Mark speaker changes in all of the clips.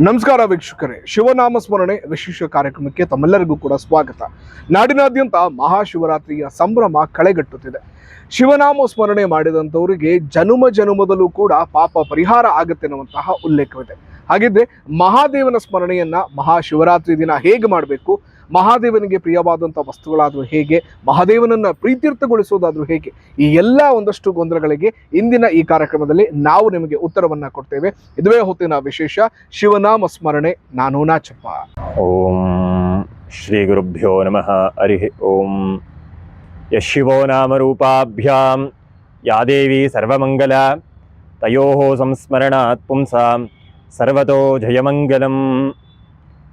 Speaker 1: ನಮಸ್ಕಾರ ವೀಕ್ಷಕರೇ. ಶಿವನಾಮ ಸ್ಮರಣೆ ವಿಶೇಷ ಕಾರ್ಯಕ್ರಮಕ್ಕೆ ತಮ್ಮೆಲ್ಲರಿಗೂ ಕೂಡ ಸ್ವಾಗತ. ನಾಡಿನಾದ್ಯಂತ ಮಹಾಶಿವರಾತ್ರಿಯ ಸಂಭ್ರಮ ಕಳೆಗಟ್ಟುತ್ತಿದೆ. ಶಿವನಾಮ ಸ್ಮರಣೆ ಮಾಡಿದಂಥವರಿಗೆ ಜನುಮ ಜನುಮದಲ್ಲೂ ಕೂಡ ಪಾಪ ಪರಿಹಾರ ಆಗುತ್ತೆ ಅನ್ನುವಂತಹ ಉಲ್ಲೇಖವಿದೆ. ಹಾಗಿದ್ರೆ ಮಹಾದೇವನ ಸ್ಮರಣೆಯನ್ನ ಮಹಾಶಿವರಾತ್ರಿ ದಿನ ಹೇಗೆ ಮಾಡಬೇಕು? ಮಹಾದೇವನಿಗೆ ಪ್ರಿಯವಾದಂಥ ವಸ್ತುಗಳಾದರೂ ಹೇಗೆ, ಮಹಾದೇವನನ್ನ ಪ್ರೀತ್ಯರ್ಥಗೊಳಿಸೋದಾದ್ರೂ ಹೇಗೆ, ಈ ಎಲ್ಲ ಒಂದಷ್ಟು ಗೊಂದಲಗಳಿಗೆ ಇಂದಿನ ಈ ಕಾರ್ಯಕ್ರಮದಲ್ಲಿ ನಾವು ನಿಮಗೆ ಉತ್ತರವನ್ನ ಕೊಡ್ತೇವೆ. ಇದುವೇ ಹೊತ್ತಿನ ವಿಶೇಷ, ಶಿವನಾಮ ಸ್ಮರಣೆ, ನಾನು ನಾಚಪ್ಪ.
Speaker 2: ಓಂ ಶ್ರೀ ಗುರುಭ್ಯೋ ನಮಃ, ಹರಿ ಓಂ. ಯಶಿವೋ ನಾಮರೂಪಾಭ್ಯಾಂ ಯಾ ಯಾದೇವಿ ಸರ್ವಮಂಗಲ ತಯೋ ಸಂಸ್ಮರಣಾತ್ ಪುಂಸಾಂ ಸರ್ವತೋ ಜಯಮಂಗಲಂ.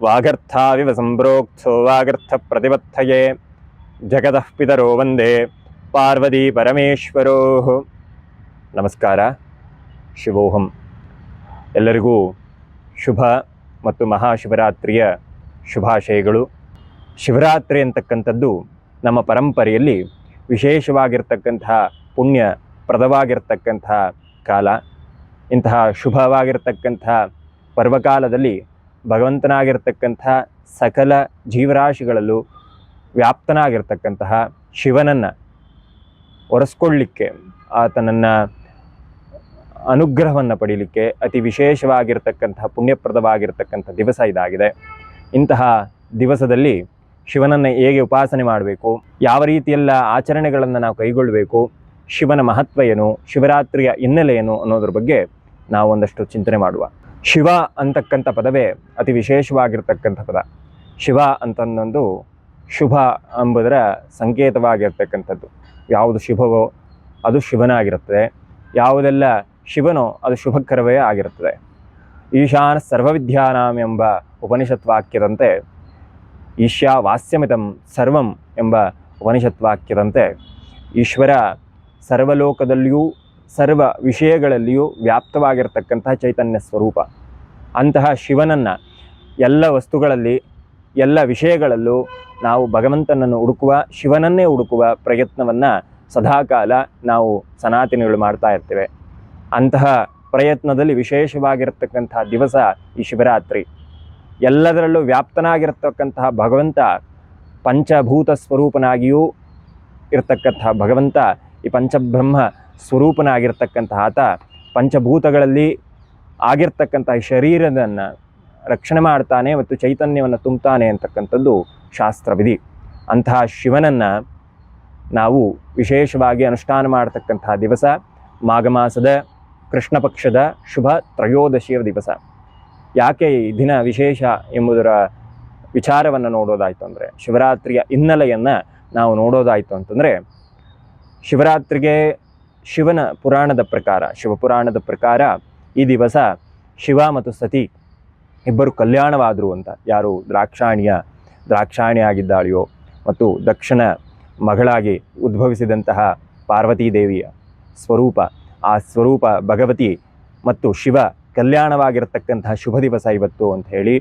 Speaker 2: ವಾಗರ್ಥಾವಿವ ಸಂಪ್ರೋಕ್ತೋ ವಾಗರ್ಥ ಪ್ರತಿಪತ್ತಯೇ ಜಗತಃ ಪಿತರೋ ವಂದೇ ಪಾರ್ವತಿ ಪರಮೇಶ್ವರೋ ನಮಸ್ಕಾರ ಶಿವೋಹಂ ಎಲ್ಲರಿಗೂ ಶುಭ ಮತ್ತು ಮಹಾಶಿವರಾತ್ರಿಯ ಶುಭಾಶಯಗಳು. ಶಿವರಾತ್ರಿ ಅಂತಕ್ಕಂಥದ್ದು ನಮ್ಮ ಪರಂಪರೆಯಲ್ಲಿ ವಿಶೇಷವಾಗಿರ್ತಕ್ಕಂತಹ ಪುಣ್ಯ ಪ್ರದವಾಗಿರ್ತಕ್ಕಂತಹ ಕಾಲ. ಇಂತಹ ಶುಭವಾಗಿರ್ತಕ್ಕಂತಹ ಪರ್ವಕಾಲದಲ್ಲಿ ಭಗವಂತನಾಗಿರ್ತಕ್ಕಂಥ ಸಕಲ ಜೀವರಾಶಿಗಳಲ್ಲೂ ವ್ಯಾಪ್ತನಾಗಿರ್ತಕ್ಕಂತಹ ಶಿವನನ್ನು ಒರೆಸ್ಕೊಳ್ಳಿಕ್ಕೆ ಆತನನ್ನು ಅನುಗ್ರಹವನ್ನು ಪಡೀಲಿಕ್ಕೆ ಅತಿ ವಿಶೇಷವಾಗಿರ್ತಕ್ಕಂತಹ ಪುಣ್ಯಪ್ರದವಾಗಿರ್ತಕ್ಕಂಥ ದಿವಸ ಇದಾಗಿದೆ. ಇಂತಹ ದಿವಸದಲ್ಲಿ ಶಿವನನ್ನು ಹೇಗೆ ಉಪಾಸನೆ ಮಾಡಬೇಕು, ಯಾವ ರೀತಿಯೆಲ್ಲ ಆಚರಣೆಗಳನ್ನು ನಾವು ಕೈಗೊಳ್ಳಬೇಕು ಶಿವನ ಮಹತ್ವ ಏನು, ಶಿವರಾತ್ರಿಯ ಹಿನ್ನೆಲೆ ಏನು ಅನ್ನೋದ್ರ ಬಗ್ಗೆ ನಾವು ಒಂದಷ್ಟು ಚಿಂತನೆ ಮಾಡುವ. ಶಿವ ಅಂತಕ್ಕಂಥ ಪದವೇ ಅತಿ ವಿಶೇಷವಾಗಿರ್ತಕ್ಕಂಥ ಪದ. ಶಿವ ಅಂತಂದೊಂದು ಶುಭ ಎಂಬುದರ ಸಂಕೇತವಾಗಿರ್ತಕ್ಕಂಥದ್ದು. ಯಾವುದು ಶುಭವೋ ಅದು ಶಿವನಾಗಿರುತ್ತದೆ. ಯಾವುದೆಲ್ಲ ಶಿವನೋ ಅದು ಶುಭಕರವೇ ಆಗಿರುತ್ತದೆ. ಈಶಾನ ಸರ್ವವಿದ್ಯಾನಾಂ ಎಂಬ ಉಪನಿಷತ್ ವಾಕ್ಯದಂತೆ ಈಶಾ ವಾಸ್ಯಮಿತಂ ಸರ್ವಂ ಎಂಬ ಉಪನಿಷತ್ ವಾಕ್ಯದಂತೆ ಈಶ್ವರ ಸರ್ವಲೋಕದಲ್ಲಿಯೂ ಸರ್ವ ವಿಷಯಗಳಲ್ಲಿಯೂ ವ್ಯಾಪ್ತವಾಗಿರ್ತಕ್ಕಂತಹ ಚೈತನ್ಯ ಸ್ವರೂಪ. ಅಂತಹ ಶಿವನನ್ನು ಎಲ್ಲ ವಸ್ತುಗಳಲ್ಲಿ, ಎಲ್ಲ ವಿಷಯಗಳಲ್ಲೂ ನಾವು ಭಗವಂತನನ್ನು ಹುಡುಕುವ, ಶಿವನನ್ನೇ ಹುಡುಕುವ ಪ್ರಯತ್ನವನ್ನು ಸದಾಕಾಲ ನಾವು ಸನಾತನಿಗಳು ಮಾಡ್ತಾ ಇರ್ತೇವೆ. ಅಂತಹ ಪ್ರಯತ್ನದಲ್ಲಿ ವಿಶೇಷವಾಗಿರ್ತಕ್ಕಂತಹ ದಿವಸ ಈ ಶಿವರಾತ್ರಿ. ಎಲ್ಲದರಲ್ಲೂ ವ್ಯಾಪ್ತನಾಗಿರ್ತಕ್ಕಂತಹ ಭಗವಂತ ಪಂಚಭೂತ ಸ್ವರೂಪನಾಗಿಯೂ ಇರತಕ್ಕಂತಹ ಭಗವಂತ ಈ ಪಂಚಬ್ರಹ್ಮ ಸ್ವರೂಪನಾಗಿರ್ತಕ್ಕಂತಹ ಆತ ಪಂಚಭೂತಗಳಲ್ಲಿ ಆಗಿರ್ತಕ್ಕಂಥ ಶರೀರದನ್ನು ರಕ್ಷಣೆ ಮಾಡ್ತಾನೆ ಮತ್ತು ಚೈತನ್ಯವನ್ನು ತುಂಬುತ್ತಾನೆ ಅಂತಕ್ಕಂಥದ್ದು ಶಾಸ್ತ್ರವಿಧಿ. ಅಂತಹ ಶಿವನನ್ನು ನಾವು ವಿಶೇಷವಾಗಿ ಅನುಷ್ಠಾನ ಮಾಡತಕ್ಕಂತಹ ದಿವಸ ಮಾಘ ಮಾಸದ ಕೃಷ್ಣ ಪಕ್ಷದ ಶುಭ ತ್ರಯೋದಶಿಯ ದಿವಸ. ಯಾಕೆ ಈ ದಿನ ವಿಶೇಷ ಎಂಬುದರ ವಿಚಾರವನ್ನು ನೋಡೋದಾಯಿತು ಅಂದರೆ ಶಿವರಾತ್ರಿಯ ಹಿನ್ನೆಲೆಯನ್ನು ನಾವು ನೋಡೋದಾಯಿತು ಅಂತಂದರೆ ಶಿವರಾತ್ರಿಗೆ ಶಿವನ ಪುರಾಣದ ಪ್ರಕಾರ ಶಿವಪುರಾಣದ ಪ್ರಕಾರ ಈ ದಿವಸ ಶಿವ ಮತ್ತು ಸತಿ ಇಬ್ಬರು ಕಲ್ಯಾಣವಾದರು ಅಂತ. ಯಾರು ದ್ರಾಕ್ಷಾಣಿಯ ದ್ರಾಕ್ಷಾಣಿ ಆಗಿದ್ದಾಳೆಯೋ ಮತ್ತು ದಕ್ಷಿಣ ಮಗಳಾಗಿ ಉದ್ಭವಿಸಿದಂತಹ ಪಾರ್ವತೀದೇವಿಯ ಸ್ವರೂಪ, ಆ ಸ್ವರೂಪ ಭಗವತಿ ಮತ್ತು ಶಿವ ಕಲ್ಯಾಣವಾಗಿರತಕ್ಕಂತಹ ಶುಭ ದಿವಸ ಇವತ್ತು ಅಂತ ಹೇಳಿ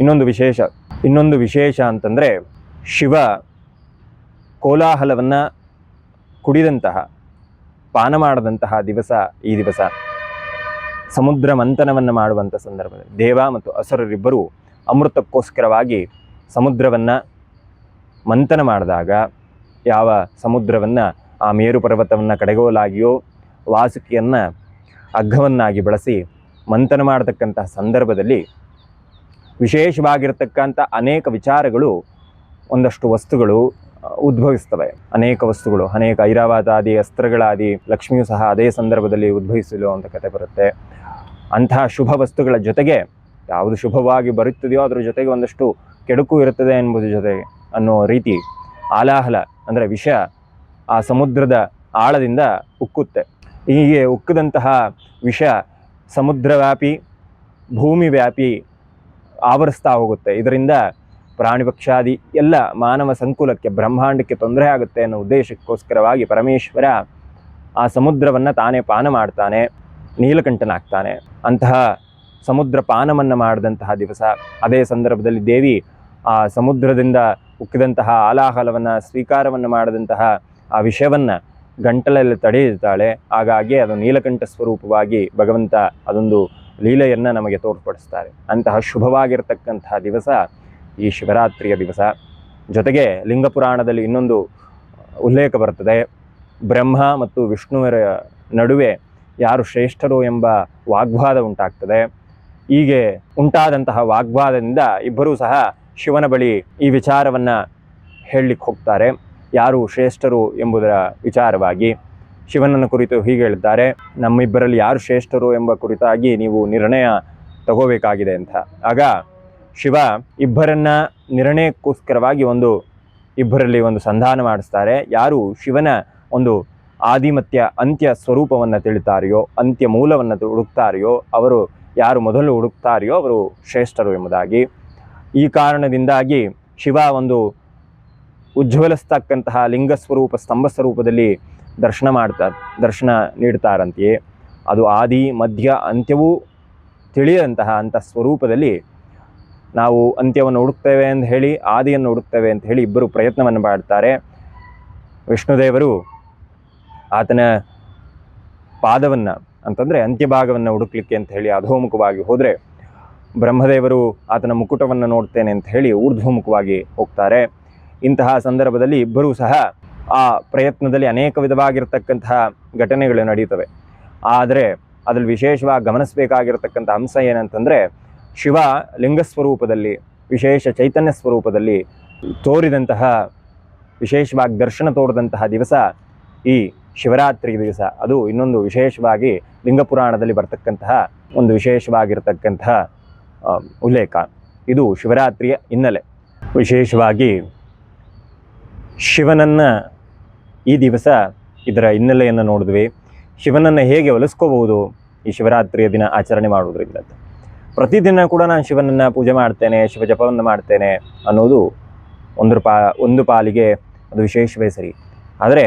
Speaker 2: ಇನ್ನೊಂದು ವಿಶೇಷ ಇನ್ನೊಂದು ವಿಶೇಷ ಅಂತಂದರೆ ಶಿವ ಕೋಲಾಹಲವನ್ನು ಕುಡಿದಂತಹ ಪಾನ ಮಾಡದಂತಹ ದಿವಸ ಈ ದಿವಸ. ಸಮುದ್ರ ಮಂಥನವನ್ನು ಮಾಡುವಂಥ ಸಂದರ್ಭದಲ್ಲಿ ದೇವ ಮತ್ತು ಅಸುರರಿಬ್ಬರು ಅಮೃತಕ್ಕೋಸ್ಕರವಾಗಿ ಸಮುದ್ರವನ್ನು ಮಂಥನ ಮಾಡಿದಾಗ ಯಾವ ಸಮುದ್ರವನ್ನು, ಆ ಮೇರು ಪರ್ವತವನ್ನು ಕಡೆಗೋಲಾಗಿಯೋ ವಾಸುಕಿಯನ್ನು ಅಗ್ಗವನ್ನಾಗಿ ಬಳಸಿ ಮಂಥನ ಮಾಡತಕ್ಕಂತಹ ಸಂದರ್ಭದಲ್ಲಿ ವಿಶೇಷವಾಗಿರ್ತಕ್ಕಂಥ ಅನೇಕ ವಿಚಾರಗಳು, ಒಂದಷ್ಟು ವಸ್ತುಗಳು ಉದ್ಭವಿಸ್ತವೆ. ಅನೇಕ ವಸ್ತುಗಳು, ಅನೇಕ ಐರಾವತಾದಿ ಅಸ್ತ್ರಗಳಾದಿ ಲಕ್ಷ್ಮಿಯು ಸಹ ಅದೇ ಸಂದರ್ಭದಲ್ಲಿ ಉದ್ಭವಿಸಲು ಅಂತ ಕತೆ ಬರುತ್ತೆ. ಅಂತಹ ಶುಭ ವಸ್ತುಗಳ ಜೊತೆಗೆ ಯಾವುದು ಶುಭವಾಗಿ ಬರುತ್ತದೆಯೋ ಅದರ ಜೊತೆಗೆ ಒಂದಷ್ಟು ಕೆಡುಕು ಇರುತ್ತದೆ ಎಂಬುದರ ಜೊತೆಗೆ ಅನ್ನೋ ರೀತಿ ಆಲಾಹಲ, ಅಂದರೆ ವಿಷ ಆ ಸಮುದ್ರದ ಆಳದಿಂದ ಉಕ್ಕುತ್ತೆ. ಹೀಗೆ ಉಕ್ಕದಂತಹ ವಿಷ ಸಮುದ್ರವ್ಯಾಪಿ ಭೂಮಿ ವ್ಯಾಪಿ ಆವರಿಸ್ತಾ ಹೋಗುತ್ತೆ. ಇದರಿಂದ ಪ್ರಾಣಿ ಪಕ್ಷಾದಿ ಎಲ್ಲ ಮಾನವ ಸಂಕುಲಕ್ಕೆ ಬ್ರಹ್ಮಾಂಡಕ್ಕೆ ತೊಂದರೆ ಆಗುತ್ತೆ ಅನ್ನೋ ಉದ್ದೇಶಕ್ಕೋಸ್ಕರವಾಗಿ ಪರಮೇಶ್ವರ ಆ ಸಮುದ್ರವನ್ನು ತಾನೇ ಪಾನ ಮಾಡ್ತಾನೆ, ನೀಲಕಂಠನಾಗ್ತಾನೆ. ಅಂತಹ ಸಮುದ್ರ ಪಾನವನ್ನು ಮಾಡಿದಂತಹ ದಿವಸ, ಅದೇ ಸಂದರ್ಭದಲ್ಲಿ ದೇವಿ ಆ ಸಮುದ್ರದಿಂದ ಉಕ್ಕಿದಂತಹ ಆಲಾಹಲವನ್ನು, ಸ್ವೀಕಾರವನ್ನು ಮಾಡಿದಂತಹ ಆ ವಿಷಯವನ್ನು ಗಂಟಲಲ್ಲಿ ತಡೆಯುತ್ತಾಳೆ. ಹಾಗಾಗಿ ಅದು ನೀಲಕಂಠ ಸ್ವರೂಪವಾಗಿ ಭಗವಂತ ಅದೊಂದು ಲೀಲೆಯನ್ನು ನಮಗೆ ತೋರ್ಪಡಿಸ್ತಾರೆ. ಅಂತಹ ಶುಭವಾಗಿರ್ತಕ್ಕಂತಹ ದಿವಸ ಈ ಶಿವರಾತ್ರಿಯ ದಿವಸ. ಜೊತೆಗೆ ಲಿಂಗಪುರಾಣದಲ್ಲಿ ಇನ್ನೊಂದು ಉಲ್ಲೇಖ ಬರ್ತದೆ ಬ್ರಹ್ಮ ಮತ್ತು ವಿಷ್ಣುವರ ನಡುವೆ ಯಾರು ಶ್ರೇಷ್ಠರು ಎಂಬ ವಾಗ್ವಾದ ಉಂಟಾಗ್ತದೆ. ಹೀಗೆ ಉಂಟಾದಂತಹ ವಾಗ್ವಾದದಿಂದ ಇಬ್ಬರೂ ಸಹ ಶಿವನ ಬಳಿ ಈ ವಿಚಾರವನ್ನು ಹೇಳಲಿಕ್ಕೆ ಹೋಗ್ತಾರೆ. ಯಾರು ಶ್ರೇಷ್ಠರು ಎಂಬುದರ ವಿಚಾರವಾಗಿ. ಶಿವನನ್ನು ಕುರಿತು ಹೀಗೆ ಹೇಳಿದ್ದಾರೆ ನಮ್ಮಿಬ್ಬರಲ್ಲಿ ಯಾರು ಶ್ರೇಷ್ಠರು ಎಂಬ ಕುರಿತಾಗಿ ನೀವು ನಿರ್ಣಯ ತಗೋಬೇಕಾಗಿದೆ ಅಂತ. ಆಗ ಶಿವ ಇಬ್ಬರನ್ನ ನಿರ್ಣಯಕ್ಕೋಸ್ಕರವಾಗಿ ಒಂದು, ಇಬ್ಬರಲ್ಲಿ ಒಂದು ಸಂಧಾನ ಮಾಡಿಸ್ತಾರೆ. ಯಾರು ಶಿವನ ಒಂದು ಆದಿಮತ್ಯ ಅಂತ್ಯ ಸ್ವರೂಪವನ್ನು ತಿಳಿತಾರೆಯೋ, ಅಂತ್ಯ ಮೂಲವನ್ನು ಹುಡುಕ್ತಾರೆಯೋ, ಅವರು ಯಾರು ಮೊದಲು ಹುಡುಕ್ತಾರೆಯೋ ಅವರು ಶ್ರೇಷ್ಠರು ಎಂಬುದಾಗಿ. ಈ ಕಾರಣದಿಂದಾಗಿ ಶಿವ ಒಂದು ಉಜ್ವಲಿಸ್ತಕ್ಕಂತಹ ಲಿಂಗ ಸ್ವರೂಪ, ಸ್ತಂಭ ಸ್ವರೂಪದಲ್ಲಿ ದರ್ಶನ ಮಾಡ್ತಾ, ದರ್ಶನ ನೀಡ್ತಾರಂತೆಯೇ. ಅದು ಆದಿ, ಮಧ್ಯ, ಅಂತ್ಯವೂ ತಿಳಿಯದಂತಹ ಅಂಥ ಸ್ವರೂಪದಲ್ಲಿ ನಾವು ಅಂತ್ಯವನ್ನು ಹುಡುಕ್ತೇವೆ ಅಂತ ಹೇಳಿ, ಆದಿಯನ್ನು ಹುಡುಕ್ತೇವೆ ಅಂತ ಹೇಳಿ ಇಬ್ಬರು ಪ್ರಯತ್ನವನ್ನು ಮಾಡ್ತಾರೆ. ವಿಷ್ಣುದೇವರು ಆತನ ಪಾದವನ್ನು, ಅಂತಂದರೆ ಅಂತ್ಯಭಾಗವನ್ನು ಹುಡುಕ್ಲಿಕ್ಕೆ ಅಂತ ಹೇಳಿ ಅಧೋಮುಖವಾಗಿ ಹೋದರೆ ಬ್ರಹ್ಮದೇವರು ಆತನ ಮುಕುಟವನ್ನು ನೋಡ್ತೇನೆ ಅಂತ ಹೇಳಿ ಊರ್ಧ್ವಮುಖವಾಗಿ ಹೋಗ್ತಾರೆ. ಇಂತಹ ಸಂದರ್ಭದಲ್ಲಿ ಇಬ್ಬರೂ ಸಹ ಆ ಪ್ರಯತ್ನದಲ್ಲಿ ಅನೇಕ ವಿಧವಾಗಿರ್ತಕ್ಕಂತಹ ಘಟನೆಗಳು ನಡೆಯುತ್ತವೆ ಆದರೆ ಅದರಲ್ಲಿ ವಿಶೇಷವಾಗಿ ಗಮನಿಸಬೇಕಾಗಿರತಕ್ಕಂಥ ಅಂಶ ಏನಂತಂದರೆ ಶಿವ ಲಿಂಗ ಸ್ವರೂಪದಲ್ಲಿ, ವಿಶೇಷ ಚೈತನ್ಯ ಸ್ವರೂಪದಲ್ಲಿ ತೋರಿದಂತಹ, ವಿಶೇಷವಾಗಿ ದರ್ಶನ ತೋರಿದಂತಹ ದಿವಸ ಈ ಶಿವರಾತ್ರಿ ದಿವಸ. ಅದು ಇನ್ನೊಂದು ವಿಶೇಷವಾಗಿ ಲಿಂಗಪುರಾಣದಲ್ಲಿ ಬರ್ತಕ್ಕಂತಹ, ಒಂದು ವಿಶೇಷವಾಗಿರ್ತಕ್ಕಂತಹ ಉಲ್ಲೇಖ. ಇದು ಶಿವರಾತ್ರಿಯ ಹಿನ್ನೆಲೆ. ವಿಶೇಷವಾಗಿ ಶಿವನನ್ನು ಈ ದಿವಸ ಇದರ ಹಿನ್ನೆಲೆಯನ್ನು ನೋಡಿದ್ವಿ. ಶಿವನನ್ನು ಹೇಗೆ ಒಲಿಸ್ಕೋಬಹುದು ಈ ಶಿವರಾತ್ರಿಯ ದಿನ ಆಚರಣೆ ಮಾಡುವುದರಿಂದ. ಪ್ರತಿದಿನ ಕೂಡ ನಾನು ಶಿವನನ್ನು ಪೂಜೆ ಮಾಡ್ತೇನೆ, ಶಿವ ಜಪವನ್ನು ಮಾಡ್ತೇನೆ ಅನ್ನೋದು ಒಂದು ಪಾ, ಒಂದು ಪಾಲಿಗೆ ಅದು ವಿಶೇಷವೇ ಸರಿ. ಆದರೆ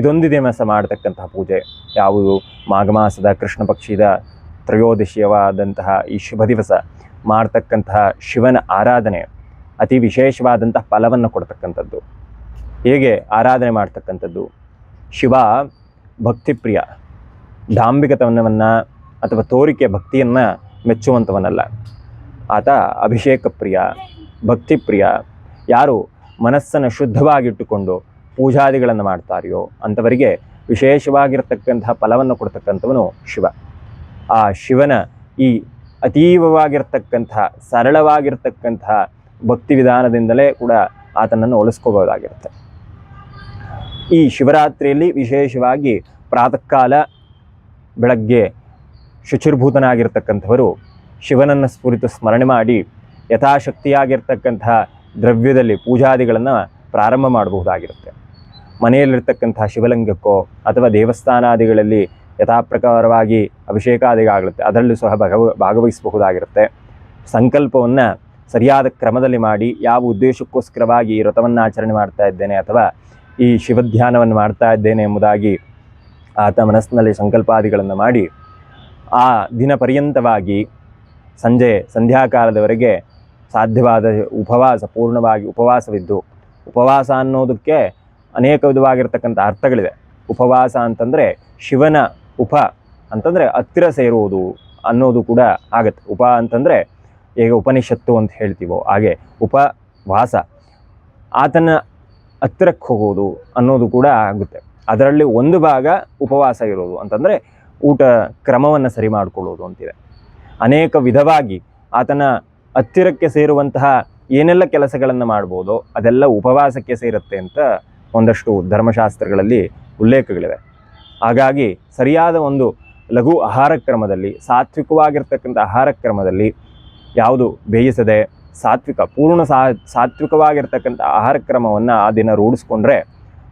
Speaker 2: ಇದೊಂದು ದಿವಸ ಮಾಡತಕ್ಕಂತಹ ಪೂಜೆ. ಯಾವುದು ಮಾಘ ಮಾಸದ ಕೃಷ್ಣ ಪಕ್ಷಿದ ತ್ರಯೋದಶಿಯವಾದಂತಹ ಈ ಶುಭ ದಿವಸ ಮಾಡ್ತಕ್ಕಂತಹ ಶಿವನ ಆರಾಧನೆ ಅತಿ ವಿಶೇಷವಾದಂತಹ ಫಲವನ್ನು ಕೊಡ್ತಕ್ಕಂಥದ್ದು. ಹೇಗೆ ಆರಾಧನೆ ಮಾಡ್ತಕ್ಕಂಥದ್ದು? ಶಿವ ಭಕ್ತಿಪ್ರಿಯ, ಡಾಂಬಿಕತನವನ್ನು ಅಥವಾ ತೋರಿಕೆ ಭಕ್ತಿಯನ್ನು ಮೆಚ್ಚುವಂಥವನಲ್ಲ ಆತ ಅಭಿಷೇಕ ಪ್ರಿಯ ಭಕ್ತಿ ಪ್ರಿಯ ಯಾರು ಮನಸ್ಸನ್ನು ಶುದ್ಧವಾಗಿಟ್ಟುಕೊಂಡು ಪೂಜಾದಿಗಳನ್ನು ಮಾಡ್ತಾರೆಯೋ ಅಂಥವರಿಗೆ ವಿಶೇಷವಾಗಿರ್ತಕ್ಕಂತಹ ಫಲವನ್ನು ಕೊಡ್ತಕ್ಕಂಥವನು ಶಿವ. ಆ ಶಿವನ ಈ ಅತೀವವಾಗಿರ್ತಕ್ಕಂಥ ಸರಳವಾಗಿರ್ತಕ್ಕಂತಹ ಭಕ್ತಿ ವಿಧಾನದಿಂದಲೇ ಕೂಡ ಆತನನ್ನು ಒಲಿಸ್ಕೋಬೋದಾಗಿರುತ್ತೆ ಈ ಶಿವರಾತ್ರಿಯಲ್ಲಿ ವಿಶೇಷವಾಗಿ ಪ್ರಾತಃಕಾಲ ಬೆಳಗ್ಗೆ ಶುಚಿರ್ಭೂತನಾಗಿರ್ತಕ್ಕಂಥವರು ಶಿವನನ್ನು ಸ್ಫುರಿತು ಸ್ಮರಣೆ ಮಾಡಿ ಯಥಾಶಕ್ತಿಯಾಗಿರ್ತಕ್ಕಂಥ ದ್ರವ್ಯದಲ್ಲಿ ಪೂಜಾದಿಗಳನ್ನು ಪ್ರಾರಂಭ ಮಾಡಬಹುದಾಗಿರುತ್ತೆ. ಮನೆಯಲ್ಲಿರ್ತಕ್ಕಂಥ ಶಿವಲಿಂಗಕ್ಕೋ ಅಥವಾ ದೇವಸ್ಥಾನಾದಿಗಳಲ್ಲಿ ಯಥಾಪ್ರಕಾರವಾಗಿ ಅಭಿಷೇಕಾದಿಗಾಗುತ್ತೆ ಅದರಲ್ಲೂ ಸಹ ಭಾಗವ ಭಾಗವಹಿಸಬಹುದಾಗಿರುತ್ತೆ. ಸಂಕಲ್ಪವನ್ನು ಸರಿಯಾದ ಕ್ರಮದಲ್ಲಿ ಮಾಡಿ ಯಾವ ಉದ್ದೇಶಕ್ಕೋಸ್ಕರವಾಗಿ ಈ ವ್ರತವನ್ನು ಆಚರಣೆ ಮಾಡ್ತಾ ಇದ್ದೇನೆ ಅಥವಾ ಈ ಶಿವಧ್ಯಾನವನ್ನು ಮಾಡ್ತಾ ಇದ್ದೇನೆ ಎಂಬುದಾಗಿ ಆತ ಮನಸ್ಸಿನಲ್ಲಿ ಸಂಕಲ್ಪಾದಿಗಳನ್ನು ಮಾಡಿ ಆ ದಿನ ಪರ್ಯಂತವಾಗಿ ಸಂಜೆ ಸಂಧ್ಯಾಕಾಲದವರೆಗೆ ಸಾಧ್ಯವಾದ ಉಪವಾಸ, ಪೂರ್ಣವಾಗಿ ಉಪವಾಸವಿದ್ದು, ಉಪವಾಸ ಅನ್ನೋದಕ್ಕೆ ಅನೇಕ ವಿಧವಾಗಿರ್ತಕ್ಕಂಥ ಅರ್ಥಗಳಿದೆ ಉಪವಾಸ ಅಂತಂದರೆ ಶಿವನ ಉಪ ಅಂತಂದರೆ ಹತ್ತಿರ ಸೇರುವುದು ಅನ್ನೋದು ಕೂಡ ಆಗತ್ತೆ. ಉಪ ಅಂತಂದರೆ ಈಗ ಉಪನಿಷತ್ತು ಅಂತ ಹೇಳ್ತೀವೋ ಹಾಗೆ ಉಪವಾಸ. ಆತನ ಹತ್ತಿರಕ್ಕೆ ಹೋಗೋದು ಅನ್ನೋದು ಕೂಡ ಆಗುತ್ತೆ. ಅದರಲ್ಲಿ ಒಂದು ಭಾಗ ಉಪವಾಸ ಇರೋದು ಅಂತಂದರೆ ಊಟ ಕ್ರಮವನ್ನು ಸರಿ ಮಾಡಿಕೊಳ್ಳೋದು ಅಂತಿದೆ. ಅನೇಕ ವಿಧವಾಗಿ ಆತನ ಹತ್ತಿರಕ್ಕೆ ಸೇರುವಂತಹ ಏನೆಲ್ಲ ಕೆಲಸಗಳನ್ನು ಮಾಡ್ಬೋದೋ ಅದೆಲ್ಲ ಉಪವಾಸಕ್ಕೆ ಸೇರುತ್ತೆ ಅಂತ ಒಂದಷ್ಟು ಧರ್ಮಶಾಸ್ತ್ರಗಳಲ್ಲಿ ಉಲ್ಲೇಖಗಳಿವೆ. ಹಾಗಾಗಿ ಸರಿಯಾದ ಒಂದು ಲಘು ಆಹಾರ ಕ್ರಮದಲ್ಲಿ, ಸಾತ್ವಿಕವಾಗಿರ್ತಕ್ಕಂಥ ಆಹಾರ ಕ್ರಮದಲ್ಲಿ ಯಾವುದು ಬೇಯಿಸದೆ ಸಾತ್ವಿಕ, ಪೂರ್ಣ ಸಾ, ಸಾತ್ವಿಕವಾಗಿರ್ತಕ್ಕಂಥ ಆಹಾರ ಕ್ರಮವನ್ನು ಆ ದಿನ ರೂಢಿಸ್ಕೊಂಡ್ರೆ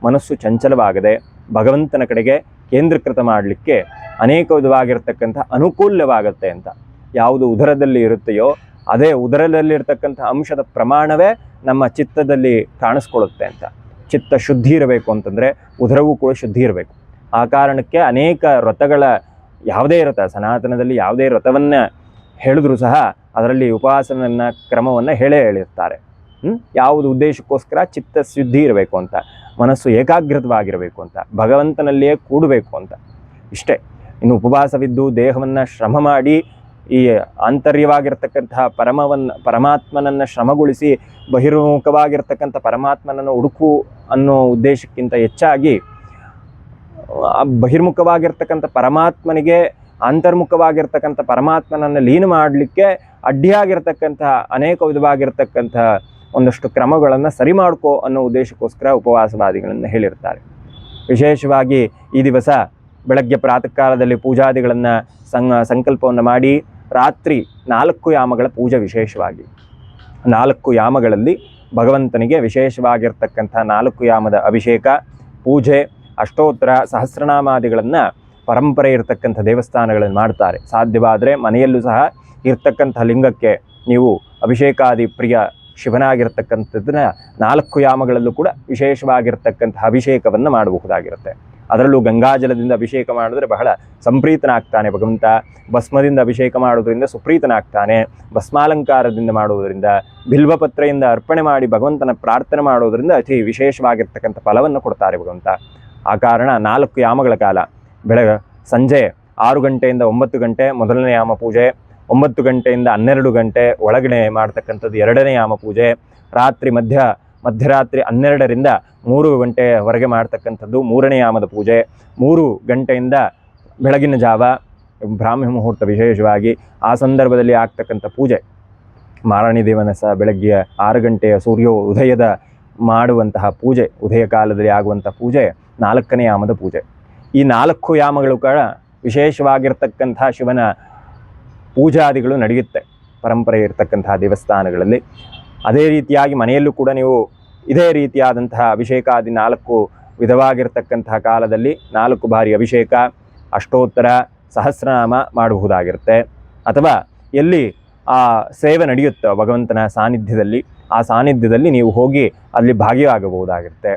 Speaker 2: ಮನಸ್ಸು ಚಂಚಲವಾಗದೆ ಭಗವಂತನ ಕಡೆಗೆ ಕೇಂದ್ರೀಕೃತ ಮಾಡಲಿಕ್ಕೆ ಅನೇಕ ವಿಧವಾಗಿರ್ತಕ್ಕಂಥ ಅನುಕೂಲವಾಗುತ್ತೆ ಅಂತ. ಯಾವುದು ಉದರದಲ್ಲಿ ಇರುತ್ತೆಯೋ ಅದೇ ಉದರದಲ್ಲಿರ್ತಕ್ಕಂಥ ಅಂಶದ ಪ್ರಮಾಣವೇ ನಮ್ಮ ಚಿತ್ತದಲ್ಲಿ ಕಾಣಿಸ್ಕೊಳ್ಳುತ್ತೆ ಅಂತ. ಚಿತ್ತ ಶುದ್ಧಿ ಇರಬೇಕು ಅಂತಂದರೆ ಉದರವೂ ಕೂಡ ಶುದ್ಧಿ ಇರಬೇಕು. ಆ ಕಾರಣಕ್ಕೆ ಅನೇಕ ವ್ರತಗಳ ಯಾವುದೇ ವ್ರತ, ಸನಾತನದಲ್ಲಿ ಯಾವುದೇ ವ್ರತವನ್ನು ಹೇಳಿದ್ರೂ ಸಹ ಅದರಲ್ಲಿ ಉಪಾಸನ ಕ್ರಮವನ್ನು ಹೇಳೇ ಹೇಳಿರ್ತಾರೆ? ಯಾವುದು ಉದ್ದೇಶಕ್ಕೋಸ್ಕರ ಚಿತ್ತ ಶುದ್ಧಿ ಇರಬೇಕು ಅಂತ, ಮನಸ್ಸು ಏಕಾಗ್ರತವಾಗಿರಬೇಕು ಅಂತ, ಭಗವಂತನಲ್ಲಿಯೇ ಕೂಡಬೇಕು ಅಂತ. ಇಷ್ಟೇ. ಇನ್ನು ಉಪವಾಸವಿದ್ದು ದೇಹವನ್ನು ಶ್ರಮ ಮಾಡಿ, ಈ ಆಂತರ್ಯವಾಗಿರ್ತಕ್ಕಂತಹ ಪರಮವನ್ನ, ಪರಮಾತ್ಮನನ್ನ ಶ್ರಮಗೊಳಿಸಿ, ಬಹಿರ್ಮುಖವಾಗಿರ್ತಕ್ಕಂಥ ಪರಮಾತ್ಮನನ್ನು ಹುಡುಕು ಅನ್ನೋ ಉದ್ದೇಶಕ್ಕಿಂತ ಹೆಚ್ಚಾಗಿ ಬಹಿರ್ಮುಖವಾಗಿರ್ತಕ್ಕಂಥ ಪರಮಾತ್ಮನಿಗೆ ಅಂತರ್ಮುಖವಾಗಿರ್ತಕ್ಕಂಥ ಪರಮಾತ್ಮನನ್ನು ಲೀನ ಮಾಡಲಿಕ್ಕೆ ಅಡ್ಡಿಯಾಗಿರ್ತಕ್ಕಂತಹ ಅನೇಕ ವಿಧವಾಗಿರ್ತಕ್ಕಂತಹ ಒಂದಷ್ಟು ಕ್ರಮಗಳನ್ನು ಸರಿ ಮಾಡ್ಕೋ ಅನ್ನೋ ಉದ್ದೇಶಕ್ಕೋಸ್ಕರ ಉಪವಾಸವಾದಿಗಳನ್ನು ಹೇಳಿರ್ತಾರೆ. ವಿಶೇಷವಾಗಿ ಈ ದಿವಸ ಬೆಳಗ್ಗೆ ಪ್ರಾತಃ ಕಾಲದಲ್ಲಿ ಪೂಜಾದಿಗಳನ್ನು ಸಂಗ, ಸಂಕಲ್ಪವನ್ನು ಮಾಡಿ ರಾತ್ರಿ ನಾಲ್ಕು ಯಾಮಗಳ ಪೂಜೆ ವಿಶೇಷವಾಗಿ. ನಾಲ್ಕು ಯಾಮಗಳಲ್ಲಿ ಭಗವಂತನಿಗೆ ವಿಶೇಷವಾಗಿರ್ತಕ್ಕಂಥ ನಾಲ್ಕು ಯಾಮದ ಅಭಿಷೇಕ, ಪೂಜೆ, ಅಷ್ಟೋತ್ತರ, ಸಹಸ್ರನಾಮಾದಿಗಳನ್ನು ಪರಂಪರೆ ಇರತಕ್ಕಂಥ ದೇವಸ್ಥಾನಗಳನ್ನು ಮಾಡ್ತಾರೆ. ಸಾಧ್ಯವಾದರೆ ಮನೆಯಲ್ಲೂ ಸಹ ಇರ್ತಕ್ಕಂಥ ಲಿಂಗಕ್ಕೆ ನೀವು ಅಭಿಷೇಕಾದಿ ಪ್ರಿಯ ಶಿವನಾಗಿರ್ತಕ್ಕಂಥದ್ದನ್ನ ನಾಲ್ಕು ಯಾಮಗಳಲ್ಲೂ ಕೂಡ ವಿಶೇಷವಾಗಿರ್ತಕ್ಕಂಥ ಅಭಿಷೇಕವನ್ನು ಮಾಡಬಹುದಾಗಿರುತ್ತೆ. ಅದರಲ್ಲೂ ಗಂಗಾಜಲದಿಂದ ಅಭಿಷೇಕ ಮಾಡಿದ್ರೆ ಬಹಳ ಸಂಪ್ರೀತನಾಗ್ತಾನೆ ಭಗವಂತ. ಭಸ್ಮದಿಂದ ಅಭಿಷೇಕ ಮಾಡೋದ್ರಿಂದ ಸುಪ್ರೀತನಾಗ್ತಾನೆ. ಭಸ್ಮಾಲಂಕಾರದಿಂದ ಮಾಡುವುದರಿಂದ, ಬಿಲ್ವಪತ್ರೆಯಿಂದ ಅರ್ಪಣೆ ಮಾಡಿ ಭಗವಂತನ ಪ್ರಾರ್ಥನೆ ಮಾಡೋದರಿಂದ ಅತಿ ವಿಶೇಷವಾಗಿರ್ತಕ್ಕಂಥ ಫಲವನ್ನು ಕೊಡ್ತಾರೆ ಭಗವಂತ. ಆ ಕಾರಣ ನಾಲ್ಕು ಯಾಮಗಳ ಕಾಲ. ಬೆಳಗ ಸಂಜೆ ಆರು ಗಂಟೆಯಿಂದ ಒಂಬತ್ತು ಗಂಟೆ ಮೊದಲನೇ ಯಾಮ ಪೂಜೆ, ಒಂಬತ್ತು ಗಂಟೆಯಿಂದ ಹನ್ನೆರಡು ಗಂಟೆ ಒಳಗಡೆ ಮಾಡ್ತಕ್ಕಂಥದ್ದು ಎರಡನೇ ಯಾಮ ಪೂಜೆ, ರಾತ್ರಿ ಮಧ್ಯ ಮಧ್ಯರಾತ್ರಿ ಹನ್ನೆರಡರಿಂದ ಮೂರು ಗಂಟೆವರೆಗೆ ಮಾಡ್ತಕ್ಕಂಥದ್ದು ಮೂರನೇ ಯಾಮದ ಪೂಜೆ. ಮೂರು ಗಂಟೆಯಿಂದ ಬೆಳಗಿನ ಜಾವ ಬ್ರಾಹ್ಮಿ ಮುಹೂರ್ತ ವಿಶೇಷವಾಗಿ ಆ ಸಂದರ್ಭದಲ್ಲಿ ಆಗ್ತಕ್ಕಂಥ ಪೂಜೆ. ಮಾರಾಣಿ ದೇವನ ಸಹ ಬೆಳಗ್ಗೆ ಆರು ಗಂಟೆಯ ಸೂರ್ಯ ಉದಯದ ಮಾಡುವಂತಹ ಪೂಜೆ, ಉದಯ ಕಾಲದಲ್ಲಿ ಆಗುವಂಥ ಪೂಜೆ, ನಾಲ್ಕನೇ ಯಾಮದ ಪೂಜೆ. ಈ ನಾಲ್ಕು ಯಾಮಗಳು ಕೂಡ ವಿಶೇಷವಾಗಿರ್ತಕ್ಕಂಥ ಶಿವನ ಪೂಜಾದಿಗಳು ನಡೆಯುತ್ತೆ. ಪರಂಪರೆ ಇರತಕ್ಕಂತಹ ದೇವಸ್ಥಾನಗಳಲ್ಲಿ. ಅದೇ ರೀತಿಯಾಗಿ ಮನೆಯಲ್ಲೂ ಕೂಡ ನೀವು ಇದೇ ರೀತಿಯಾದಂತಹ ಅಭಿಷೇಕಾದಿ ನಾಲ್ಕು ವಿಧವಾಗಿರ್ತಕ್ಕಂತಹ ಕಾಲದಲ್ಲಿ ನಾಲ್ಕು ಬಾರಿ ಅಭಿಷೇಕ, ಅಷ್ಟೋತ್ತರ, ಸಹಸ್ರನಾಮ ಮಾಡಬಹುದಾಗಿರುತ್ತೆ ಅಥವಾ ಎಲ್ಲಿ ಆ ಸೇವೆ ನಡೆಯುತ್ತೋ ಭಗವಂತನ ಸಾನ್ನಿಧ್ಯದಲ್ಲಿ, ಆ ಸಾನ್ನಿಧ್ಯದಲ್ಲಿ ನೀವು ಹೋಗಿ ಅಲ್ಲಿ ಭಾಗಿಯಾಗಬಹುದಾಗಿರುತ್ತೆ.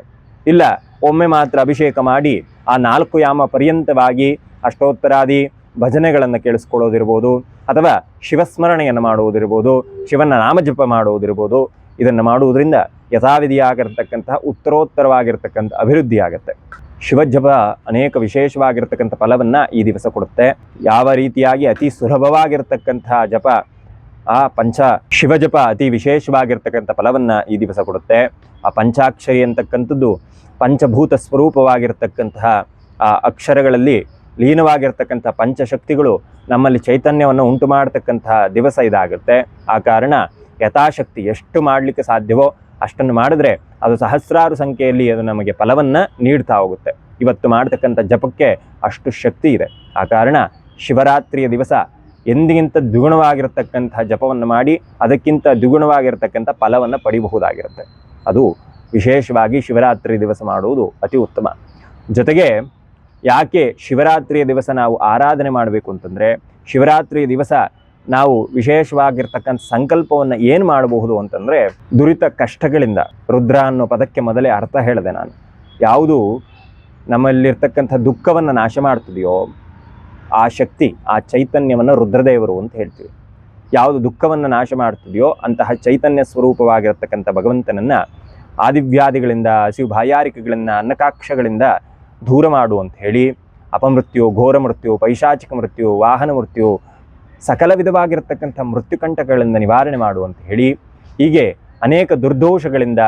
Speaker 2: ಇಲ್ಲ, ಒಮ್ಮೆ ಮಾತ್ರ ಅಭಿಷೇಕ ಮಾಡಿ ಆ ನಾಲ್ಕು ಯಾಮ ಪರ್ಯಂತವಾಗಿ ಅಷ್ಟೋತ್ತರಾದಿ ಭಜನೆಗಳನ್ನು ಕೇಳಿಸ್ಕೊಳ್ಳೋದಿರ್ಬೋದು ಅಥವಾ ಶಿವಸ್ಮರಣೆಯನ್ನು ಮಾಡುವುದಿರ್ಬೋದು ಶಿವನ ನಾಮಜಪ ಮಾಡುವುದಿರ್ಬೋದು, ಇದನ್ನು ಮಾಡುವುದರಿಂದ ಯಥಾವಿಧಿಯಾಗಿರ್ತಕ್ಕಂತಹ ಉತ್ತರೋತ್ತರವಾಗಿರ್ತಕ್ಕಂಥ ಅಭಿವೃದ್ಧಿ ಆಗುತ್ತೆ. ಶಿವಜಪ ಅನೇಕ ವಿಶೇಷವಾಗಿರ್ತಕ್ಕಂಥ ಫಲವನ್ನು ಈ ದಿವಸ ಕೊಡುತ್ತೆ. ಯಾವ ರೀತಿಯಾಗಿ ಅತಿ ಸುಲಭವಾಗಿರ್ತಕ್ಕಂತಹ ಜಪ, ಆ ಪಂಚ ಶಿವಜಪ ಅತಿ ವಿಶೇಷವಾಗಿರ್ತಕ್ಕಂಥ ಫಲವನ್ನು ಈ ದಿವಸ ಕೊಡುತ್ತೆ. ಆ ಪಂಚಾಕ್ಷರಿ ಅಂತಕ್ಕಂಥದ್ದು ಪಂಚಭೂತ ಸ್ವರೂಪವಾಗಿರ್ತಕ್ಕಂತಹ ಆ ಅಕ್ಷರಗಳಲ್ಲಿ ಲೀನವಾಗಿರ್ತಕ್ಕಂಥ ಪಂಚಶಕ್ತಿಗಳು ನಮ್ಮಲ್ಲಿ ಚೈತನ್ಯವನ್ನು ಉಂಟು ಮಾಡತಕ್ಕಂತಹ ದಿವಸ ಇದಾಗುತ್ತೆ. ಆ ಕಾರಣ ಯಥಾಶಕ್ತಿ ಎಷ್ಟು ಮಾಡಲಿಕ್ಕೆ ಸಾಧ್ಯವೋ ಅಷ್ಟನ್ನು ಮಾಡಿದ್ರೆ ಅದು ಸಹಸ್ರಾರು ಸಂಖ್ಯೆಯಲ್ಲಿ ಅದು ನಮಗೆ ಫಲವನ್ನು ನೀಡ್ತಾ ಹೋಗುತ್ತೆ. ಇವತ್ತು ಮಾಡ್ತಕ್ಕಂಥ ಜಪಕ್ಕೆ ಅಷ್ಟು ಶಕ್ತಿ ಇದೆ. ಆ ಕಾರಣ ಶಿವರಾತ್ರಿಯ ದಿವಸ ಎಂದಿಗಿಂತ ದ್ವಿಗುಣವಾಗಿರ್ತಕ್ಕಂಥ ಜಪವನ್ನು ಮಾಡಿ ಅದಕ್ಕಿಂತ ದ್ವಿಗುಣವಾಗಿರತಕ್ಕಂಥ ಫಲವನ್ನು ಪಡಿಬಹುದಾಗಿರುತ್ತೆ. ಅದು ವಿಶೇಷವಾಗಿ ಶಿವರಾತ್ರಿ ದಿವಸ ಮಾಡುವುದು ಅತಿ ಉತ್ತಮ. ಜೊತೆಗೆ ಯಾಕೆ ಶಿವರಾತ್ರಿಯ ದಿವಸ ನಾವು ಆರಾಧನೆ ಮಾಡಬೇಕು ಅಂತಂದರೆ, ಶಿವರಾತ್ರಿಯ ದಿವಸ ನಾವು ವಿಶೇಷವಾಗಿರ್ತಕ್ಕಂಥ ಸಂಕಲ್ಪವನ್ನು ಏನು ಮಾಡಬಹುದು ಅಂತಂದರೆ, ದುರಿತ ಕಷ್ಟಗಳಿಂದ, ರುದ್ರ ಅನ್ನೋ ಪದಕ್ಕೆ ಮೊದಲೇ ಅರ್ಥ ಹೇಳಿದೆ ನಾನು. ಯಾವುದು ನಮ್ಮಲ್ಲಿರ್ತಕ್ಕಂಥ ದುಃಖವನ್ನು ನಾಶ ಮಾಡ್ತಿದೆಯೋ, ಆ ಶಕ್ತಿ, ಆ ಚೈತನ್ಯವನ್ನು ರುದ್ರದೇವರು ಅಂತ ಹೇಳ್ತೀವಿ. ಯಾವುದು ದುಃಖವನ್ನು ನಾಶ ಮಾಡ್ತಿದೆಯೋ, ಅಂತಹ ಚೈತನ್ಯ ಸ್ವರೂಪವಾಗಿರತಕ್ಕಂಥ ಭಗವಂತನನ್ನು ಆದಿವ್ಯಾಧಿಗಳಿಂದ ಹಸಿವು ಬಾಯಾರಿಕೆಗಳಿಂದ ಅನ್ನಕಾಕ್ಷಗಳಿಂದ ದೂರ ಮಾಡು ಅಂತ ಹೇಳಿ ಅಪಮೃತ್ಯು, ಘೋರ ಮೃತ್ಯು, ಪೈಶಾಚಿಕ ಮೃತ್ಯು, ವಾಹನ ಮೃತ್ಯು, ಸಕಲ ವಿಧವಾಗಿರತಕ್ಕಂಥ ಮೃತ್ಯುಕಂಟಕಗಳಿಂದ ನಿವಾರಣೆ ಮಾಡು ಅಂತ ಹೇಳಿ ಹೀಗೆ ಅನೇಕ ದುರ್ದೋಷಗಳಿಂದ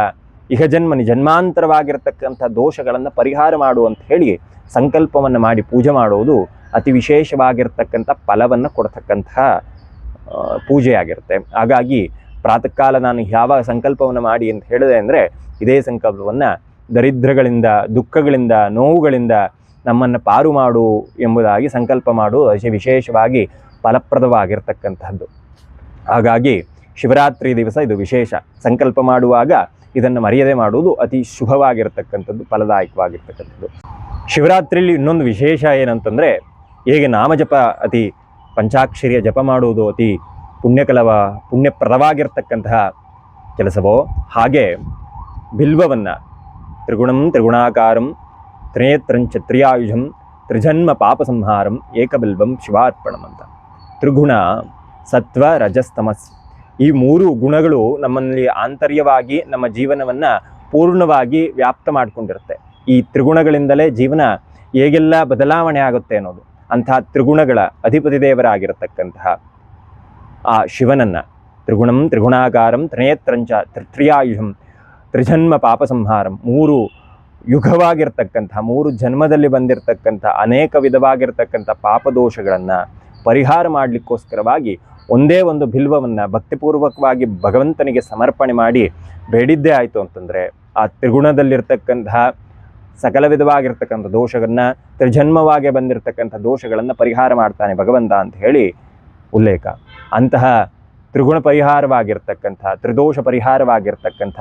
Speaker 2: ಇಹ ಜನ್ಮನಿ ಜನ್ಮಾಂತರವಾಗಿರ್ತಕ್ಕಂಥ ದೋಷಗಳನ್ನು ಪರಿಹಾರ ಮಾಡು ಅಂತ ಹೇಳಿ ಸಂಕಲ್ಪವನ್ನು ಮಾಡಿ ಪೂಜೆ ಮಾಡುವುದು ಅತಿ ವಿಶೇಷವಾಗಿರ್ತಕ್ಕಂಥ ಫಲವನ್ನು ಕೊಡ್ತಕ್ಕಂತಹ ಪೂಜೆಯಾಗಿರುತ್ತೆ. ಹಾಗಾಗಿ ಪ್ರಾತಃ ಕಾಲ ನಾನು ಯಾವ ಸಂಕಲ್ಪವನ್ನು ಮಾಡಿ ಅಂತ ಹೇಳಿದೆ ಅಂದರೆ ಇದೇ ಸಂಕಲ್ಪವನ್ನು ದರಿದ್ರಗಳಿಂದ, ದುಃಖಗಳಿಂದ, ನೋವುಗಳಿಂದ ನಮ್ಮನ್ನು ಪಾರು ಮಾಡು ಎಂಬುದಾಗಿ ಸಂಕಲ್ಪ ಮಾಡು ವಿಶೇಷವಾಗಿ ಫಲಪ್ರದವಾಗಿರ್ತಕ್ಕಂಥದ್ದು ಹಾಗಾಗಿ ಶಿವರಾತ್ರಿ ದಿವಸ ಇದು ವಿಶೇಷ. ಸಂಕಲ್ಪ ಮಾಡುವಾಗ ಇದನ್ನು ಮರ್ಯಾದೆ ಮಾಡುವುದು ಅತಿ ಶುಭವಾಗಿರ್ತಕ್ಕಂಥದ್ದು, ಫಲದಾಯಕವಾಗಿರ್ತಕ್ಕಂಥದ್ದು. ಶಿವರಾತ್ರಿಯಲ್ಲಿ ಇನ್ನೊಂದು ವಿಶೇಷ ಏನಂತಂದರೆ ಹೇಗೆ ನಾಮಜಪ ಅತಿ ಪಂಚಾಕ್ಷರಿಯ ಜಪ ಮಾಡುವುದು ಅತಿ ಪುಣ್ಯಕಲವ, ಪುಣ್ಯಪ್ರದವಾಗಿರ್ತಕ್ಕಂತಹ ಕೆಲಸವೋ ಹಾಗೆ ಬಿಲ್ವವನ್ನು ತ್ರಿಗುಣಂ ತ್ರಿಗುಣಾಕಾರಂ ತ್ರಿನೇತ್ರಂಚ ತ್ರಿಯಾಯುಧಂ ತ್ರಿಜನ್ಮ ಪಾಪ ಸಂಹಾರಂ ಏಕಬಿಲ್ಬಂ ಶಿವಾರ್ಪಣಂ ಅಂತ ತ್ರಿಗುಣ ಸತ್ವ ರಜಸ್ತಮಸ್ ಈ ಮೂರು ಗುಣಗಳು ನಮ್ಮಲ್ಲಿ ಆಂತರ್ಯವಾಗಿ ನಮ್ಮ ಜೀವನವನ್ನು ಪೂರ್ಣವಾಗಿ ವ್ಯಾಪ್ತ ಮಾಡಿಕೊಂಡಿರುತ್ತೆ. ಈ ತ್ರಿಗುಣಗಳಿಂದಲೇ ಜೀವನ ಹೇಗೆಲ್ಲ ಬದಲಾವಣೆ ಆಗುತ್ತೆ ಅನ್ನೋದು. ಅಂತಹ ತ್ರಿಗುಣಗಳ ಅಧಿಪತಿ ದೇವರಾಗಿರತಕ್ಕಂತಹ ಆ ಶಿವನನ್ನು. ತ್ರಿಗುಣಂ ತ್ರಿಗುಣಾಕಾರಂ ತ್ರಿನೇತ್ರಂಚ ತ್ರಿತ್ರಿಯಾಯುಷಂ ತ್ರಿಜನ್ಮ ಪಾಪ ಸಂಹಾರಂ. ಮೂರು ಯುಗವಾಗಿರ್ತಕ್ಕಂಥ, ಮೂರು ಜನ್ಮದಲ್ಲಿ ಬಂದಿರತಕ್ಕಂಥ, ಅನೇಕ ವಿಧವಾಗಿರ್ತಕ್ಕಂಥ ಪಾಪದೋಷಗಳನ್ನು ಪರಿಹಾರ ಮಾಡಲಿಕ್ಕೋಸ್ಕರವಾಗಿ ಒಂದೇ ಒಂದು ಬಿಲ್ವವನ್ನು ಭಕ್ತಿಪೂರ್ವಕವಾಗಿ ಭಗವಂತನಿಗೆ ಸಮರ್ಪಣೆ ಮಾಡಿ ಬೇಡಿದ್ದೇ ಆಯಿತು ಅಂತಂದರೆ ಆ ತ್ರಿಗುಣದಲ್ಲಿರ್ತಕ್ಕಂತಹ ಸಕಲ ವಿಧವಾಗಿರ್ತಕ್ಕಂಥ ದೋಷಗಳನ್ನ, ತ್ರಿಜನ್ಮವಾಗಿ ಬಂದಿರತಕ್ಕಂಥ ದೋಷಗಳನ್ನು ಪರಿಹಾರ ಮಾಡ್ತಾನೆ ಭಗವಂತ ಅಂತ ಹೇಳಿ ಉಲ್ಲೇಖ. ಅಂತಹ ತ್ರಿಗುಣ ಪರಿಹಾರವಾಗಿರ್ತಕ್ಕಂಥ, ತ್ರಿದೋಷ ಪರಿಹಾರವಾಗಿರ್ತಕ್ಕಂಥ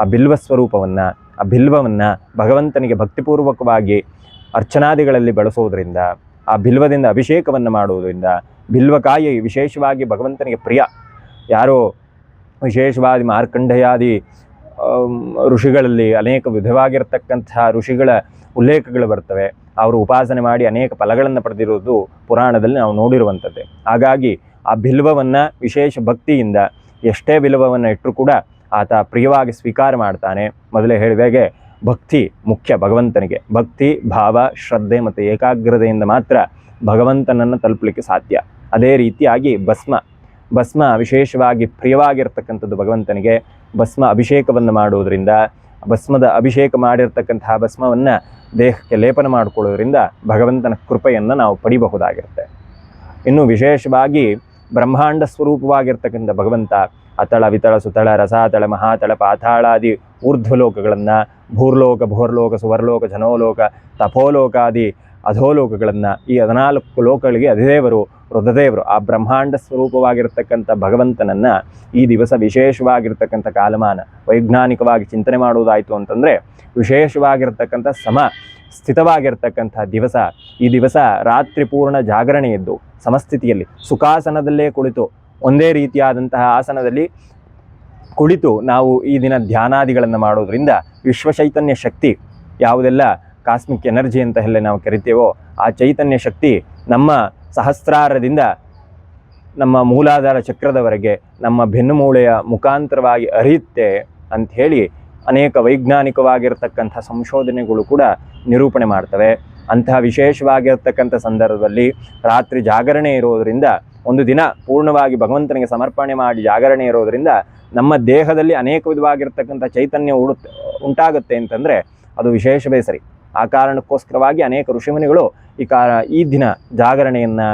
Speaker 2: ಆ ಬಿಲ್ವ ಸ್ವರೂಪವನ್ನು, ಆ ಬಿಲ್ವವನ್ನು ಭಗವಂತನಿಗೆ ಭಕ್ತಿಪೂರ್ವಕವಾಗಿ ಅರ್ಚನಾದಿಗಳಲ್ಲಿ ಬಳಸೋದರಿಂದ, ಆ ಬಿಲ್ವದಿಂದ ಅಭಿಷೇಕವನ್ನು ಮಾಡುವುದರಿಂದ ಬಿಲ್ವಕಾಯಿ ವಿಶೇಷವಾಗಿ ಭಗವಂತನಿಗೆ ಪ್ರಿಯ. ಯಾರೋ ವಿಶೇಷವಾದಿ ಮಾರ್ಕಂಡಯಾದಿ ಋಷಿಗಳಲ್ಲಿ ಅನೇಕ ವಿಧವಾಗಿರ್ತಕ್ಕಂತಹ ಋಷಿಗಳ ಉಲ್ಲೇಖಗಳು ಬರ್ತವೆ. ಅವರು ಉಪಾಸನೆ ಮಾಡಿ ಅನೇಕ ಫಲಗಳನ್ನು ಪಡೆದಿರುವುದು ಪುರಾಣದಲ್ಲಿ ನಾವು ನೋಡಿರುವಂಥದ್ದೇ ಹಾಗಾಗಿ ಆ ಬಿಲ್ವವನ್ನು ವಿಶೇಷ ಭಕ್ತಿಯಿಂದ ಎಷ್ಟೇ ಬಿಲ್ವವನ್ನು ಇಟ್ಟರೂ ಕೂಡ ಆತ ಪ್ರಿಯವಾಗಿ ಸ್ವೀಕಾರ ಮಾಡ್ತಾನೆ. ಮೊದಲೇ ಹೇಳಿದಾಗೆ ಭಕ್ತಿ ಮುಖ್ಯ ಭಗವಂತನಿಗೆ. ಭಕ್ತಿ, ಭಾವ, ಶ್ರದ್ಧೆ ಮತ್ತು ಏಕಾಗ್ರತೆಯಿಂದ ಮಾತ್ರ ಭಗವಂತನನ್ನು ತಲುಪಲಿಕ್ಕೆ ಸಾಧ್ಯ. ಅದೇ ರೀತಿಯಾಗಿ ಭಸ್ಮ. ಭಸ್ಮ ವಿಶೇಷವಾಗಿ ಪ್ರಿಯವಾಗಿರ್ತಕ್ಕಂಥದ್ದು ಭಗವಂತನಿಗೆ. ಭಸ್ಮ ಅಭಿಷೇಕವನ್ನು ಮಾಡುವುದರಿಂದ, ಭಸ್ಮದ ಅಭಿಷೇಕ ಮಾಡಿರ್ತಕ್ಕಂತಹ ಭಸ್ಮವನ್ನು ದೇಹಕ್ಕೆ ಲೇಪನ ಮಾಡಿಕೊಳ್ಳೋದ್ರಿಂದ ಭಗವಂತನ ಕೃಪೆಯನ್ನು ನಾವು ಪಡಿಬಹುದಾಗಿರುತ್ತೆ. ಇನ್ನು ವಿಶೇಷವಾಗಿ ಬ್ರಹ್ಮಾಂಡ ಸ್ವರೂಪವಾಗಿರ್ತಕ್ಕಂಥ ಭಗವಂತ ಅತಳ ವಿತಳ ಸುತಳ ರಸಾತಳ ಮಹಾತಳ ಪಾತಾಳಾದಿ ಊರ್ಧ್ವಲೋಕಗಳನ್ನು ಭೂರ್ಲೋಕ, ಭೋರ್ಲೋಕ, ಸುವರ್ಲೋಕ, ಜನೋಲೋಕ, ತಪೋಲೋಕಾದಿ ಅಧೋಲೋಕಗಳನ್ನು ಈ ಹದಿನಾಲ್ಕು ಲೋಕಗಳಿಗೆ ಅಧಿದೇವರು ರುದ್ರದೇವರು ಆ ಬ್ರಹ್ಮಾಂಡ ಸ್ವರೂಪವಾಗಿರ್ತಕ್ಕಂಥ ಭಗವಂತನನ್ನು ಈ ದಿವಸ ವಿಶೇಷವಾಗಿರ್ತಕ್ಕಂಥ ಕಾಲಮಾನ, ವೈಜ್ಞಾನಿಕವಾಗಿ ಚಿಂತನೆ ಮಾಡುವುದಾಯಿತು ಅಂತಂದರೆ, ವಿಶೇಷವಾಗಿರ್ತಕ್ಕಂಥ ಸಮ ಸ್ಥಿತವಾಗಿರ್ತಕ್ಕಂಥ ದಿವಸ, ಈ ದಿವಸ ರಾತ್ರಿ ಪೂರ್ಣ ಜಾಗರಣೆ ಇದ್ದು ಸಮಸ್ಥಿತಿಯಲ್ಲಿ, ಸುಖಾಸನದಲ್ಲೇ ಕುಳಿತು ಒಂದೇ ರೀತಿಯಾದಂತಹ ಆಸನದಲ್ಲಿ ಕುಳಿತು ನಾವು ಈ ದಿನ ಧ್ಯಾನಾದಿಗಳನ್ನು ಮಾಡೋದರಿಂದ ವಿಶ್ವ ಚೈತನ್ಯ ಶಕ್ತಿ ಯಾವುದೆಲ್ಲ ಕಾಸ್ಮಿಕ್ ಎನರ್ಜಿ ಅಂತ ಹೇಳಿ ನಾವು ಕರಿತೇವೋ ಆ ಚೈತನ್ಯ ಶಕ್ತಿ ನಮ್ಮ ಸಹಸ್ರಾರದಿಂದ ನಮ್ಮ ಮೂಲಾಧಾರ ಚಕ್ರದವರೆಗೆ ನಮ್ಮ ಬೆನ್ನುಮೂಳೆಯ ಮುಖಾಂತರವಾಗಿ ಅರಿಯುತ್ತೆ ಅಂಥೇಳಿ ಅನೇಕ ವೈಜ್ಞಾನಿಕವಾಗಿರ್ತಕ್ಕಂಥ ಸಂಶೋಧನೆಗಳು ಕೂಡ ನಿರೂಪಣೆ ಮಾಡ್ತವೆ. ಅಂತಹ ವಿಶೇಷವಾಗಿರ್ತಕ್ಕಂಥ ಸಂದರ್ಭದಲ್ಲಿ ರಾತ್ರಿ ಜಾಗರಣೆ ಇರೋದರಿಂದ ಒಂದು ದಿನ ಪೂರ್ಣವಾಗಿ ಭಗವಂತನಿಗೆ ಸಮರ್ಪಣೆ ಮಾಡಿ ಜಾಗರಣೆ ಇರೋದರಿಂದ ನಮ್ಮ ದೇಹದಲ್ಲಿ ಅನೇಕ ವಿಧವಾಗಿರ್ತಕ್ಕಂಥ ಚೈತನ್ಯ ಉಡುತ್ತೆ, ಉಂಟಾಗುತ್ತೆ ಅಂತಂದರೆ ಅದು ವಿಶೇಷವೇ ಸರಿ. ಆ ಕಾರಣಕ್ಕೋಸ್ಕರವಾಗಿ ಅನೇಕ ಋಷಿಮುನಿಗಳು ಈ ಕಾ, ಈ ದಿನ ಜಾಗರಣೆಯನ್ನು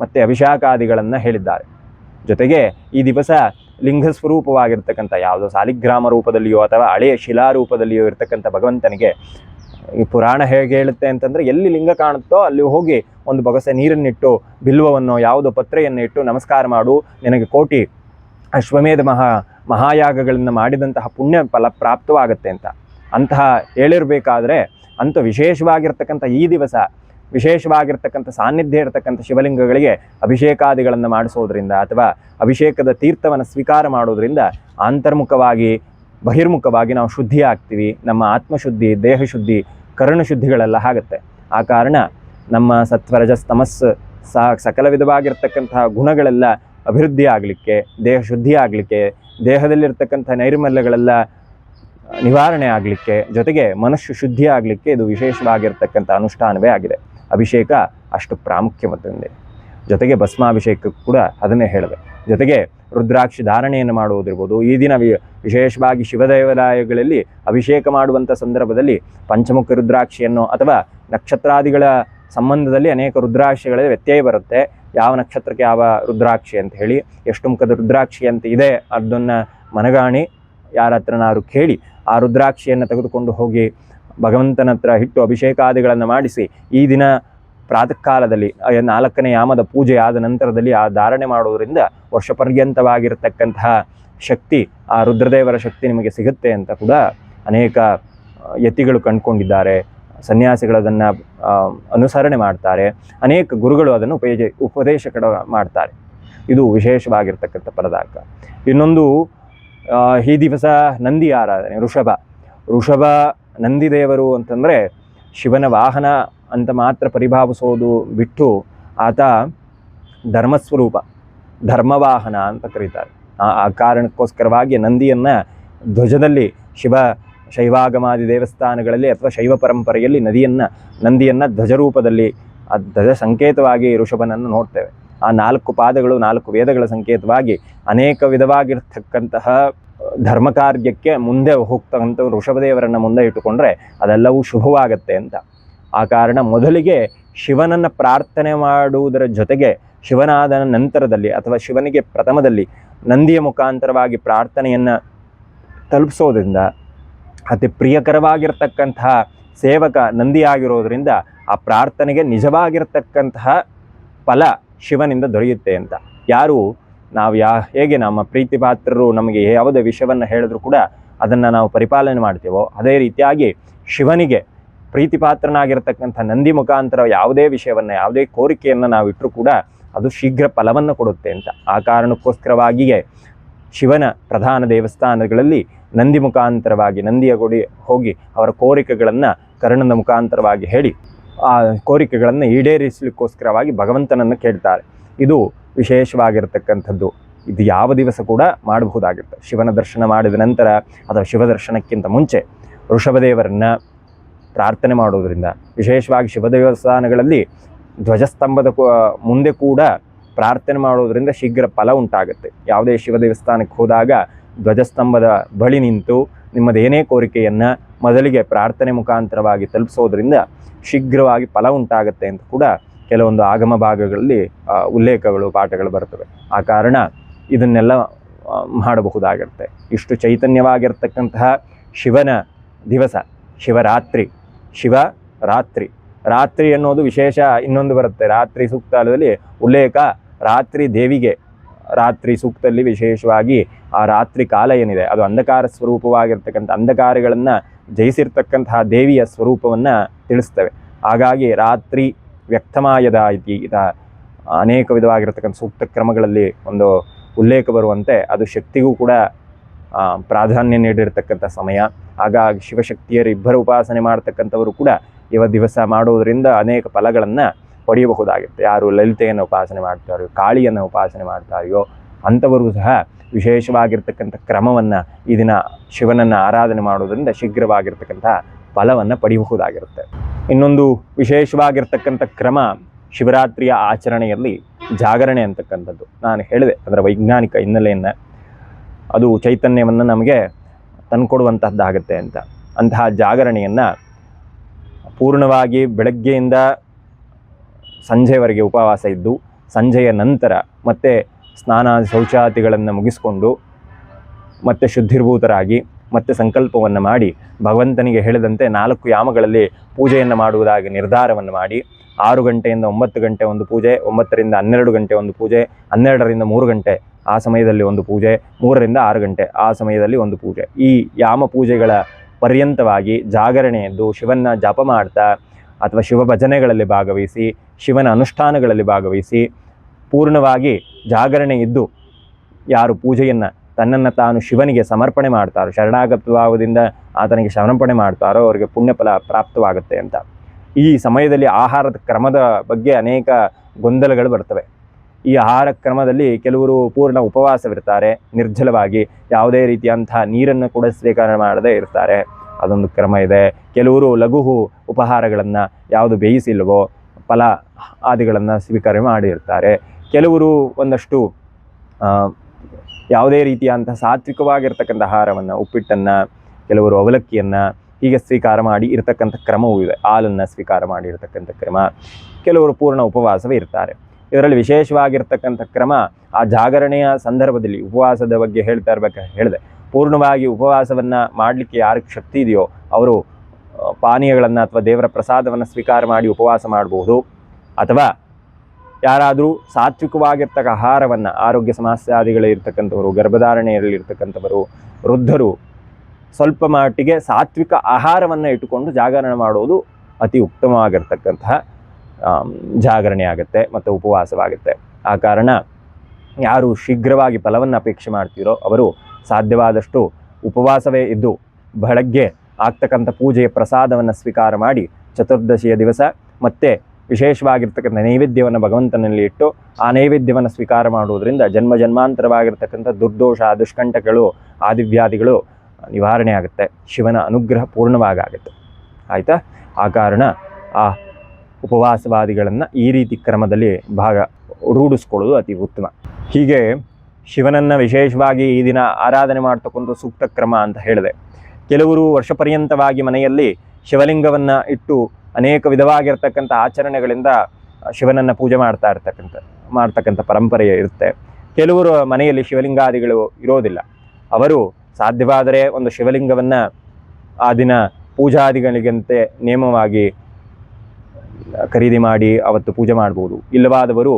Speaker 2: ಮತ್ತು ಅಭಿಷೇಕಾದಿಗಳನ್ನು ಹೇಳಿದ್ದಾರೆ. ಜೊತೆಗೆ ಈ ದಿವಸ ಲಿಂಗ ಸ್ವರೂಪವಾಗಿರ್ತಕ್ಕಂಥ ಯಾವುದೋ ಸಾಲಿಗ್ರಾಮ ರೂಪದಲ್ಲಿಯೋ ಅಥವಾ ಹಳೆಯ ಶಿಲಾರೂಪದಲ್ಲಿಯೋ ಇರ್ತಕ್ಕಂಥ ಭಗವಂತನಿಗೆ ಈ ಪುರಾಣ ಹೇಗೆ ಹೇಳುತ್ತೆ ಅಂತಂದರೆ ಎಲ್ಲಿ ಲಿಂಗ ಕಾಣುತ್ತೋ ಅಲ್ಲಿ ಹೋಗಿ ಒಂದು ಬೊಗಸೆ ನೀರನ್ನಿಟ್ಟು ಬಿಲ್ವವನ್ನು ಯಾವುದೋ ಪತ್ರೆಯನ್ನು ಇಟ್ಟು ನಮಸ್ಕಾರ ಮಾಡು. ನಿನಗೆ ಕೋಟಿ ಅಶ್ವಮೇಧ ಮಹಾ ಮಹಾಯಾಗಗಳನ್ನು ಮಾಡಿದಂತಹ ಪುಣ್ಯ ಫಲ ಪ್ರಾಪ್ತವಾಗುತ್ತೆ ಅಂತ. ಅಂತಹ ಹೇಳಿರಬೇಕಾದ್ರೆ ಅಂತ ವಿಶೇಷವಾಗಿರ್ತಕ್ಕಂಥ ಈ ದಿವಸ, ವಿಶೇಷವಾಗಿರ್ತಕ್ಕಂಥ ಸಾನ್ನಿಧ್ಯ ಇರತಕ್ಕಂಥ ಶಿವಲಿಂಗಗಳಿಗೆ ಅಭಿಷೇಕಾದಿಗಳನ್ನು ಮಾಡಿಸೋದ್ರಿಂದ ಅಥವಾ ಅಭಿಷೇಕದ ತೀರ್ಥವನ್ನು ಸ್ವೀಕಾರ ಮಾಡೋದ್ರಿಂದ ಅಂತರ್ಮುಖವಾಗಿ ಬಹಿರ್ಮುಖವಾಗಿ ನಾವು ಶುದ್ಧಿ ಆಗ್ತೀವಿ ನಮ್ಮ ಆತ್ಮಶುದ್ಧಿ, ದೇಹಶುದ್ಧಿ, ಕರ್ಣಶುದ್ಧಿಗಳೆಲ್ಲ ಆಗುತ್ತೆ. ಆ ಕಾರಣ ನಮ್ಮ ಸತ್ವರಜಸ್ ತಮಸ್ ಸಾ ಸಕಲ ವಿಧವಾಗಿರ್ತಕ್ಕಂತಹ ಗುಣಗಳೆಲ್ಲ ಅಭಿವೃದ್ಧಿ ಆಗಲಿಕ್ಕೆ, ದೇಹ ಶುದ್ಧಿ ಆಗಲಿಕ್ಕೆ, ದೇಹದಲ್ಲಿರ್ತಕ್ಕಂಥ ನೈರ್ಮಲ್ಯಗಳೆಲ್ಲ ನಿವಾರಣೆ ಆಗಲಿಕ್ಕೆ, ಜೊತೆಗೆ ಮನಸ್ಸು ಶುದ್ಧಿ ಆಗಲಿಕ್ಕೆ ಇದು ವಿಶೇಷವಾಗಿರ್ತಕ್ಕಂಥ ಅನುಷ್ಠಾನವೇ ಆಗಿದೆ. ಅಭಿಷೇಕ ಅಷ್ಟು ಪ್ರಾಮುಖ್ಯವಾದಂದೆ ಜೊತೆಗೆ ಭಸ್ಮಾಭಿಷೇಕ ಕೂಡ ಅದನ್ನೇ ಹೇಳಿದೆ. ಜೊತೆಗೆ ರುದ್ರಾಕ್ಷಿ ಧಾರಣೆಯನ್ನು ಮಾಡುವುದಿರ್ಬೋದು. ಈ ದಿನ ವಿಶೇಷವಾಗಿ ಶಿವದೇವಾಲಯಗಳಲ್ಲಿ ಅಭಿಷೇಕ ಮಾಡುವಂಥ ಸಂದರ್ಭದಲ್ಲಿ ಪಂಚಮುಖ ರುದ್ರಾಕ್ಷಿಯನ್ನು ಅಥವಾ ನಕ್ಷತ್ರಾದಿಗಳ ಸಂಬಂಧದಲ್ಲಿ ಅನೇಕ ರುದ್ರಾಕ್ಷಿಗಳಲ್ಲಿ ವ್ಯತ್ಯಯ ಬರುತ್ತೆ. ಯಾವ ನಕ್ಷತ್ರಕ್ಕೆ ಯಾವ ರುದ್ರಾಕ್ಷಿ ಅಂತ ಹೇಳಿ, ಎಷ್ಟು ಮುಖದ ರುದ್ರಾಕ್ಷಿ ಅಂತ ಇದೆ ಅದನ್ನು ಮನಗಾಣಿ, ಯಾರ ಹತ್ರನಾದ್ರು ಕೇಳಿ, ಆ ರುದ್ರಾಕ್ಷಿಯನ್ನು ತೆಗೆದುಕೊಂಡು ಹೋಗಿ ಭಗವಂತನ ಹತ್ರ ಹಿಟ್ಟು ಅಭಿಷೇಕಾದಿಗಳನ್ನು ಮಾಡಿಸಿ, ಈ ದಿನ ಪ್ರಾತಃ ಕಾಲದಲ್ಲಿ ಆ ನಾಲ್ಕನೇ ಯಾಮದ ಪೂಜೆ ಆದ ನಂತರದಲ್ಲಿ ಆ ಧಾರಣೆ ಮಾಡೋದರಿಂದ ವರ್ಷ ಪರ್ಯಂತವಾಗಿರತಕ್ಕಂತಹ ಶಕ್ತಿ, ಆ ರುದ್ರದೇವರ ಶಕ್ತಿ ನಿಮಗೆ ಸಿಗುತ್ತೆ ಅಂತ ಕೂಡ ಅನೇಕ ಯತಿಗಳು ಕಂಡುಕೊಂಡಿದ್ದಾರೆ. ಸನ್ಯಾಸಿಗಳು ಅದನ್ನು ಅನುಸರಣೆ ಮಾಡ್ತಾರೆ. ಅನೇಕ ಗುರುಗಳು ಅದನ್ನು ಉಪಯೋಜ, ಉಪದೇಶ ಕಡ ಮಾಡ್ತಾರೆ. ಇದು ವಿಶೇಷವಾಗಿರ್ತಕ್ಕಂಥ ಪದಾರ್ಥ ಇನ್ನೊಂದು ಈ ದಿವಸ ನಂದಿ ಆರಾಧನೆ, ಋಷಭ. ಋಷಭ, ನಂದಿದೇವರು ಅಂತಂದರೆ ಶಿವನ ವಾಹನ ಅಂತ ಮಾತ್ರ ಪರಿಭಾವಿಸೋದು ಬಿಟ್ಟು ಆತ ಧರ್ಮಸ್ವರೂಪ, ಧರ್ಮವಾಹನ ಅಂತ ಕರೀತಾರೆ. ಆ ಕಾರಣಕ್ಕೋಸ್ಕರವಾಗಿ ನಂದಿಯನ್ನು ಧ್ವಜದಲ್ಲಿ ಶಿವ ಶೈವಾಗಮಾದಿ ದೇವಸ್ಥಾನಗಳಲ್ಲಿ ಅಥವಾ ಶೈವ ಪರಂಪರೆಯಲ್ಲಿ ನದಿಯನ್ನು, ನಂದಿಯನ್ನು ಧ್ವಜರೂಪದಲ್ಲಿ, ಆ ಧ್ವಜ ಸಂಕೇತವಾಗಿ ಋಷಭನನ್ನು ನೋಡ್ತೇವೆ. ಆ ನಾಲ್ಕು ಪಾದಗಳು, ನಾಲ್ಕು ವೇದಗಳ ಸಂಕೇತವಾಗಿ ಅನೇಕ ವಿಧವಾಗಿರ್ತಕ್ಕಂತಹ ಧರ್ಮ ಕಾರ್ಯಕ್ಕೆ ಮುಂದೆ ಹೋಗ್ತಕ್ಕಂಥ ಋಷಭದೇವರನ್ನು ಮುಂದೆ ಇಟ್ಟುಕೊಂಡ್ರೆ ಅದೆಲ್ಲವೂ ಶುಭವಾಗತ್ತೆ ಅಂತ. ಆ ಕಾರಣ ಮೊದಲಿಗೆ ಶಿವನನ್ನ ಪ್ರಾರ್ಥನೆ ಮಾಡುವುದರ ಜೊತೆಗೆ ಶಿವನಾದ ನಂತರದಲ್ಲಿ ಅಥವಾ ಶಿವನಿಗೆ ಪ್ರಥಮದಲ್ಲಿ ನಂದಿಯ ಮುಖಾಂತರವಾಗಿ ಪ್ರಾರ್ಥನೆಯನ್ನ ತಲುಪಿಸೋದ್ರಿಂದ, ಅತಿ ಪ್ರಿಯಕರವಾಗಿರ್ತಕ್ಕಂತಹ ಸೇವಕ ನಂದಿಯಾಗಿರೋದ್ರಿಂದ ಆ ಪ್ರಾರ್ಥನೆಗೆ ನಿಜವಾಗಿರ್ತಕ್ಕಂತಹ ಫಲ ಶಿವನಿಂದ ದೊರೆಯುತ್ತೆ ಅಂತ. ಯಾರು, ನಾವು ಯಾ, ಹೇಗೆ ನಮ್ಮ ಪ್ರೀತಿ ಪಾತ್ರರು ನಮಗೆ ಯಾವುದೇ ವಿಷಯವನ್ನು ಹೇಳಿದ್ರು ಕೂಡ ಅದನ್ನು ನಾವು ಪರಿಪಾಲನೆ ಮಾಡ್ತೀವೋ, ಅದೇ ರೀತಿಯಾಗಿ ಶಿವನಿಗೆ ಪ್ರೀತಿ ಪಾತ್ರನಾಗಿರ್ತಕ್ಕಂಥ ನಂದಿ ಮುಖಾಂತರ ಯಾವುದೇ ವಿಷಯವನ್ನು, ಯಾವುದೇ ಕೋರಿಕೆಯನ್ನು ನಾವು ಇಟ್ಟರೂ ಕೂಡ ಅದು ಶೀಘ್ರ ಫಲವನ್ನು ಕೊಡುತ್ತೆ ಅಂತ. ಆ ಕಾರಣಕ್ಕೋಸ್ಕರವಾಗಿಯೇ ಶಿವನ ಪ್ರಧಾನ ದೇವಸ್ಥಾನಗಳಲ್ಲಿ ನಂದಿ ಮುಖಾಂತರವಾಗಿ, ನಂದಿಯ ಗುಡಿ ಹೋಗಿ ಅವರ ಕೋರಿಕೆಗಳನ್ನು ಕರ್ಣನ ಮುಖಾಂತರವಾಗಿ ಹೇಳಿ, ಆ ಕೋರಿಕೆಗಳನ್ನು ಈಡೇರಿಸಲಿಕ್ಕೋಸ್ಕರವಾಗಿ ಭಗವಂತನನ್ನು ಕೇಳ್ತಾರೆ. ಇದು ವಿಶೇಷವಾಗಿರತಕ್ಕಂಥದ್ದು. ಇದು ಯಾವ ದಿವಸ ಕೂಡ ಮಾಡಬಹುದಾಗಿರುತ್ತೆ. ಶಿವನ ದರ್ಶನ ಮಾಡಿದ ನಂತರ ಅಥವಾ ಶಿವ ದರ್ಶನಕ್ಕಿಂತ ಮುಂಚೆ ಋಷಭದೇವರನ್ನ ಪ್ರಾರ್ಥನೆ ಮಾಡೋದರಿಂದ, ವಿಶೇಷವಾಗಿ ಶಿವ ದೇವಸ್ಥಾನಗಳಲ್ಲಿ ಧ್ವಜಸ್ತಂಭದ ಮುಂದೆ ಕೂಡ ಪ್ರಾರ್ಥನೆ ಮಾಡೋದರಿಂದ ಶೀಘ್ರ ಫಲ ಉಂಟಾಗುತ್ತೆ. ಯಾವುದೇ ಶಿವ ದೇವಸ್ಥಾನಕ್ಕೆ ಹೋದಾಗ ಧ್ವಜಸ್ತಂಭದ ಬಳಿ ನಿಂತು ನಿಮ್ಮದೇನೇ ಕೋರಿಕೆಯನ್ನು ಮೊದಲಿಗೆ ಪ್ರಾರ್ಥನೆ ಮುಖಾಂತರವಾಗಿ ತಲುಪಿಸೋದ್ರಿಂದ ಶೀಘ್ರವಾಗಿ ಫಲ ಉಂಟಾಗುತ್ತೆ ಅಂತ ಕೂಡ ಕೆಲವೊಂದು ಆಗಮ ಭಾಗಗಳಲ್ಲಿ ಉಲ್ಲೇಖಗಳು, ಪಾಠಗಳು ಬರ್ತವೆ. ಆ ಕಾರಣ ಇದನ್ನೆಲ್ಲ ಮಾಡಬಹುದಾಗಿರುತ್ತೆ ಇಷ್ಟು ಚೈತನ್ಯವಾಗಿರ್ತಕ್ಕಂತಹ ಶಿವನ ದಿವಸ, ಶಿವರಾತ್ರಿ. ಶಿವ ರಾತ್ರಿ. ರಾತ್ರಿ ಅನ್ನೋದು ವಿಶೇಷ ಇನ್ನೊಂದು ಬರುತ್ತೆ. ರಾತ್ರಿ ಸೂಕ್ತದಲ್ಲಿ ಉಲ್ಲೇಖ ರಾತ್ರಿ ದೇವಿಗೆ. ರಾತ್ರಿ ಸೂಕ್ತದಲ್ಲಿ ವಿಶೇಷವಾಗಿ ಆ ರಾತ್ರಿ ಕಾಲ ಏನಿದೆ? ಅದು ಅಂಧಕಾರ ಸ್ವರೂಪವಾಗಿರ್ತಕ್ಕಂಥ ಅಂಧಕಾರಗಳನ್ನು ಜಯಿಸಿರ್ತಕ್ಕಂತಹ ದೇವಿಯ ಸ್ವರೂಪವನ್ನು ತಿಳಿಸ್ತವೆ. ಹಾಗಾಗಿ ರಾತ್ರಿ ವ್ಯಕ್ತಮಾಯದ ಇತಿ ಇದ ಅನೇಕ ವಿಧವಾಗಿರ್ತಕ್ಕಂಥ ಸೂಕ್ತ ಕ್ರಮಗಳಲ್ಲಿ ಒಂದು ಉಲ್ಲೇಖ ಬರುವಂತೆ ಅದು ಶಕ್ತಿಗೂ ಕೂಡ ಪ್ರಾಧಾನ್ಯ ನೀಡಿರ್ತಕ್ಕಂಥ ಸಮಯ. ಹಾಗಾಗಿ ಶಿವಶಕ್ತಿಯರು ಇಬ್ಬರು ಉಪಾಸನೆ ಮಾಡ್ತಕ್ಕಂಥವರು ಕೂಡ ಇವ ದಿವಸ ಮಾಡೋದರಿಂದ ಅನೇಕ ಫಲಗಳನ್ನು ಪಡೆಯಬಹುದಾಗಿತ್ತು ಯಾರು ಲಲಿತೆಯನ್ನು ಉಪಾಸನೆ ಮಾಡ್ತಾರೋ ಕಾಳಿಯನ್ನು ಉಪಾಸನೆ ಮಾಡ್ತಾರೆಯೋ, ಅಂಥವರು ಸಹ ವಿಶೇಷವಾಗಿರ್ತಕ್ಕಂಥ ಕ್ರಮವನ್ನು ಈ ದಿನ ಶಿವನನ್ನು ಆರಾಧನೆ ಮಾಡೋದರಿಂದ ಶೀಘ್ರವಾಗಿರ್ತಕ್ಕಂಥ ಫಲವನ್ನು ಪಡೆಯಬಹುದಾಗಿರುತ್ತೆ. ಇನ್ನೊಂದು ವಿಶೇಷವಾಗಿರ್ತಕ್ಕಂಥ ಕ್ರಮ ಶಿವರಾತ್ರಿಯ ಆಚರಣೆಯಲ್ಲಿ ಜಾಗರಣೆ ಅಂತಕ್ಕಂಥದ್ದು. ನಾನು ಹೇಳಿದೆ ಅದರ ವೈಜ್ಞಾನಿಕ ಹಿನ್ನೆಲೆಯನ್ನು. ಅದು ಚೈತನ್ಯವನ್ನು ನಮಗೆ ತಂದುಕೊಡುವಂತಹದ್ದಾಗತ್ತೆ ಅಂತ. ಅಂತಹ ಜಾಗರಣೆಯನ್ನು ಪೂರ್ಣವಾಗಿ ಬೆಳಗ್ಗೆಯಿಂದ ಸಂಜೆವರೆಗೆ ಉಪವಾಸ ಇದ್ದು, ಸಂಜೆಯ ನಂತರ ಮತ್ತೆ ಸ್ನಾನ ಶೌಚಾದಿಗಳನ್ನು ಮುಗಿಸಿಕೊಂಡು ಮತ್ತೆ ಶುದ್ಧಿರ್ಭೂತರಾಗಿ ಮತ್ತೆ ಸಂಕಲ್ಪವನ್ನು ಮಾಡಿ ಭಗವಂತನಿಗೆ ಹೇಳಿದಂತೆ ನಾಲ್ಕು ಯಾಮಗಳಲ್ಲಿ ಪೂಜೆಯನ್ನು ಮಾಡುವುದಾಗಿ ನಿರ್ಧಾರವನ್ನು ಮಾಡಿ, ಆರು ಗಂಟೆಯಿಂದ ಒಂಬತ್ತು ಗಂಟೆ ಒಂದು ಪೂಜೆ, ಒಂಬತ್ತರಿಂದ ಹನ್ನೆರಡು ಗಂಟೆ ಒಂದು ಪೂಜೆ, ಹನ್ನೆರಡರಿಂದ ಮೂರು ಗಂಟೆ ಆ ಸಮಯದಲ್ಲಿ ಒಂದು ಪೂಜೆ, ಮೂರರಿಂದ ಆರು ಗಂಟೆ ಆ ಸಮಯದಲ್ಲಿ ಒಂದು ಪೂಜೆ. ಈ ಯಾಮ ಪೂಜೆಗಳ ಪರ್ಯಂತವಾಗಿ ಜಾಗರಣೆ ಎದ್ದು ಶಿವನ್ನ ಜಪ ಮಾಡ್ತಾ ಅಥವಾ ಶಿವ ಭಜನೆಗಳಲ್ಲಿ ಭಾಗವಹಿಸಿ, ಶಿವನ ಅನುಷ್ಠಾನಗಳಲ್ಲಿ ಭಾಗವಹಿಸಿ ಪೂರ್ಣವಾಗಿ ಜಾಗರಣೆ ಇದ್ದು ಯಾರು ಪೂಜೆಯನ್ನು ತನ್ನನ್ನು ತಾನು ಶಿವನಿಗೆ ಸಮರ್ಪಣೆ ಮಾಡ್ತಾರೋ ಶರಣಾಗತಭಾವದಿಂದ ಆತನಿಗೆ ಸಮರ್ಪಣೆ ಮಾಡ್ತಾರೋ ಅವರಿಗೆ ಪುಣ್ಯಫಲ ಪ್ರಾಪ್ತವಾಗುತ್ತೆ ಅಂತ. ಈ ಸಮಯದಲ್ಲಿ ಆಹಾರದ ಕ್ರಮದ ಬಗ್ಗೆ ಅನೇಕ ಗೊಂದಲಗಳು ಬರ್ತವೆ. ಈ ಆಹಾರ ಕ್ರಮದಲ್ಲಿ ಕೆಲವರು ಪೂರ್ಣ ಉಪವಾಸವಿರ್ತಾರೆ, ನಿರ್ಜಲವಾಗಿ ಯಾವುದೇ ರೀತಿಯಂತಹ ನೀರನ್ನು ಕೂಡ ಸ್ವೀಕಾರ ಮಾಡದೇ ಇರ್ತಾರೆ. ಅದೊಂದು ಕ್ರಮ ಇದೆ. ಕೆಲವರು ಲಘು ಉಪಹಾರಗಳನ್ನು ಯಾವುದು ಬೇಯಿಸಿಲ್ವೋ ಫಲ ಆದಿಗಳನ್ನು ಸ್ವೀಕಾರ ಮಾಡಿರ್ತಾರೆ. ಕೆಲವರು ಒಂದಷ್ಟು ಯಾವುದೇ ರೀತಿಯಂತಹ ಸಾತ್ವಿಕವಾಗಿರ್ತಕ್ಕಂಥ ಆಹಾರವನ್ನು, ಉಪ್ಪಿಟ್ಟನ್ನು, ಕೆಲವರು ಅವಲಕ್ಕಿಯನ್ನು ಹೀಗೆ ಸ್ವೀಕಾರ ಮಾಡಿ ಇರತಕ್ಕಂಥ ಕ್ರಮವೂ ಇದೆ. ಹಾಲನ್ನು ಸ್ವೀಕಾರ ಮಾಡಿ ಇರತಕ್ಕಂಥ ಕ್ರಮ. ಕೆಲವರು ಪೂರ್ಣ ಉಪವಾಸವೇ ಇರ್ತಾರೆ. ಇದರಲ್ಲಿ ವಿಶೇಷವಾಗಿರ್ತಕ್ಕಂಥ ಕ್ರಮ ಆ ಜಾಗರಣೆಯ ಸಂದರ್ಭದಲ್ಲಿ ಉಪವಾಸದ ಬಗ್ಗೆ ಹೇಳ್ತಾ ಇರ್ಬೇಕು ಹೇಳಿದೆ. ಪೂರ್ಣವಾಗಿ ಉಪವಾಸವನ್ನು ಮಾಡಲಿಕ್ಕೆ ಯಾರಿಗೆ ಶಕ್ತಿ ಇದೆಯೋ ಅವರು ಪಾನೀಯಗಳನ್ನು ಅಥವಾ ದೇವರ ಪ್ರಸಾದವನ್ನು ಸ್ವೀಕಾರ ಮಾಡಿ ಉಪವಾಸ ಮಾಡಬಹುದು ಅಥವಾ ಯಾರಾದರೂ ಸಾತ್ವಿಕವಾಗಿರ್ತಕ್ಕ ಆಹಾರವನ್ನು, ಆರೋಗ್ಯ ಸಮಸ್ಯಾದಿಗಳಿರ್ತಕ್ಕಂಥವರು ಗರ್ಭಧಾರಣೆಯಲ್ಲಿ ಇರ್ತಕ್ಕಂಥವರು, ವೃದ್ಧರು ಸ್ವಲ್ಪ ಮಟ್ಟಿಗೆ ಸಾತ್ವಿಕ ಆಹಾರವನ್ನು ಇಟ್ಟುಕೊಂಡು ಜಾಗರಣೆ ಮಾಡೋದು ಅತಿ ಉತ್ತಮವಾಗಿರ್ತಕ್ಕಂತಹ ಜಾಗರಣೆ ಆಗುತ್ತೆ ಮತ್ತು ಉಪವಾಸವಾಗುತ್ತೆ. ಆ ಕಾರಣ ಯಾರು ಶೀಘ್ರವಾಗಿ ಫಲವನ್ನು ಅಪೇಕ್ಷೆ ಮಾಡ್ತೀರೋ ಅವರು ಸಾಧ್ಯವಾದಷ್ಟು ಉಪವಾಸವೇ ಇದ್ದು ಬೆಳಗ್ಗೆ ಆಗ್ತಕ್ಕಂಥ ಪೂಜೆಯ ಪ್ರಸಾದವನ್ನು ಸ್ವೀಕಾರ ಮಾಡಿ ಚತುರ್ದಶಿಯ ದಿವಸ ಮತ್ತು ವಿಶೇಷವಾಗಿರ್ತಕ್ಕಂಥ ನೈವೇದ್ಯವನ್ನು ಭಗವಂತನಲ್ಲಿ ಇಟ್ಟು ಆ ನೈವೇದ್ಯವನ್ನು ಸ್ವೀಕಾರ ಮಾಡುವುದರಿಂದ ಜನ್ಮ ಜನ್ಮಾಂತರವಾಗಿರ್ತಕ್ಕಂಥ ದುರ್ದೋಷ, ದುಷ್ಕಂಟಗಳು, ಆದಿವ್ಯಾಧಿಗಳು ನಿವಾರಣೆ ಆಗುತ್ತೆ. ಶಿವನ ಅನುಗ್ರಹ ಪೂರ್ಣವಾಗುತ್ತೆ ಆಯಿತಾ? ಆ ಕಾರಣ ಆ ಉಪವಾಸವಾದಿಗಳನ್ನು ಈ ರೀತಿ ಕ್ರಮದಲ್ಲಿ ಭಾಗ ರೂಢಿಸ್ಕೊಳ್ಳೋದು ಅತಿ ಉತ್ತಮ. ಹೀಗೆ ಶಿವನನ್ನು ವಿಶೇಷವಾಗಿ ಈ ದಿನ ಆರಾಧನೆ ಮಾಡ್ತಕ್ಕಂಥ ಸೂಕ್ತ ಕ್ರಮ ಅಂತ ಹೇಳಿದೆ. ಕೆಲವರು ವರ್ಷಪರ್ಯಂತವಾಗಿ ಮನೆಯಲ್ಲಿ ಶಿವಲಿಂಗವನ್ನು ಇಟ್ಟು ಅನೇಕ ವಿಧವಾಗಿರ್ತಕ್ಕಂಥ ಆಚರಣೆಗಳಿಂದ ಶಿವನನ್ನು ಪೂಜೆ ಮಾಡ್ತಾ ಇರ್ತಕ್ಕಂಥ, ಮಾಡ್ತಕ್ಕಂಥ ಪರಂಪರೆ ಇರುತ್ತೆ. ಕೆಲವರು ಮನೆಯಲ್ಲಿ ಶಿವಲಿಂಗಾದಿಗಳು ಇರೋದಿಲ್ಲ. ಅವರು ಸಾಧ್ಯವಾದರೆ ಒಂದು ಶಿವಲಿಂಗವನ್ನು ಆ ದಿನ ಪೂಜಾದಿಗಳಿಗಂತೆ ನೇಮವಾಗಿ ಖರೀದಿ ಮಾಡಿ ಅವತ್ತು ಪೂಜೆ ಮಾಡ್ಬೋದು. ಇಲ್ಲವಾದವರು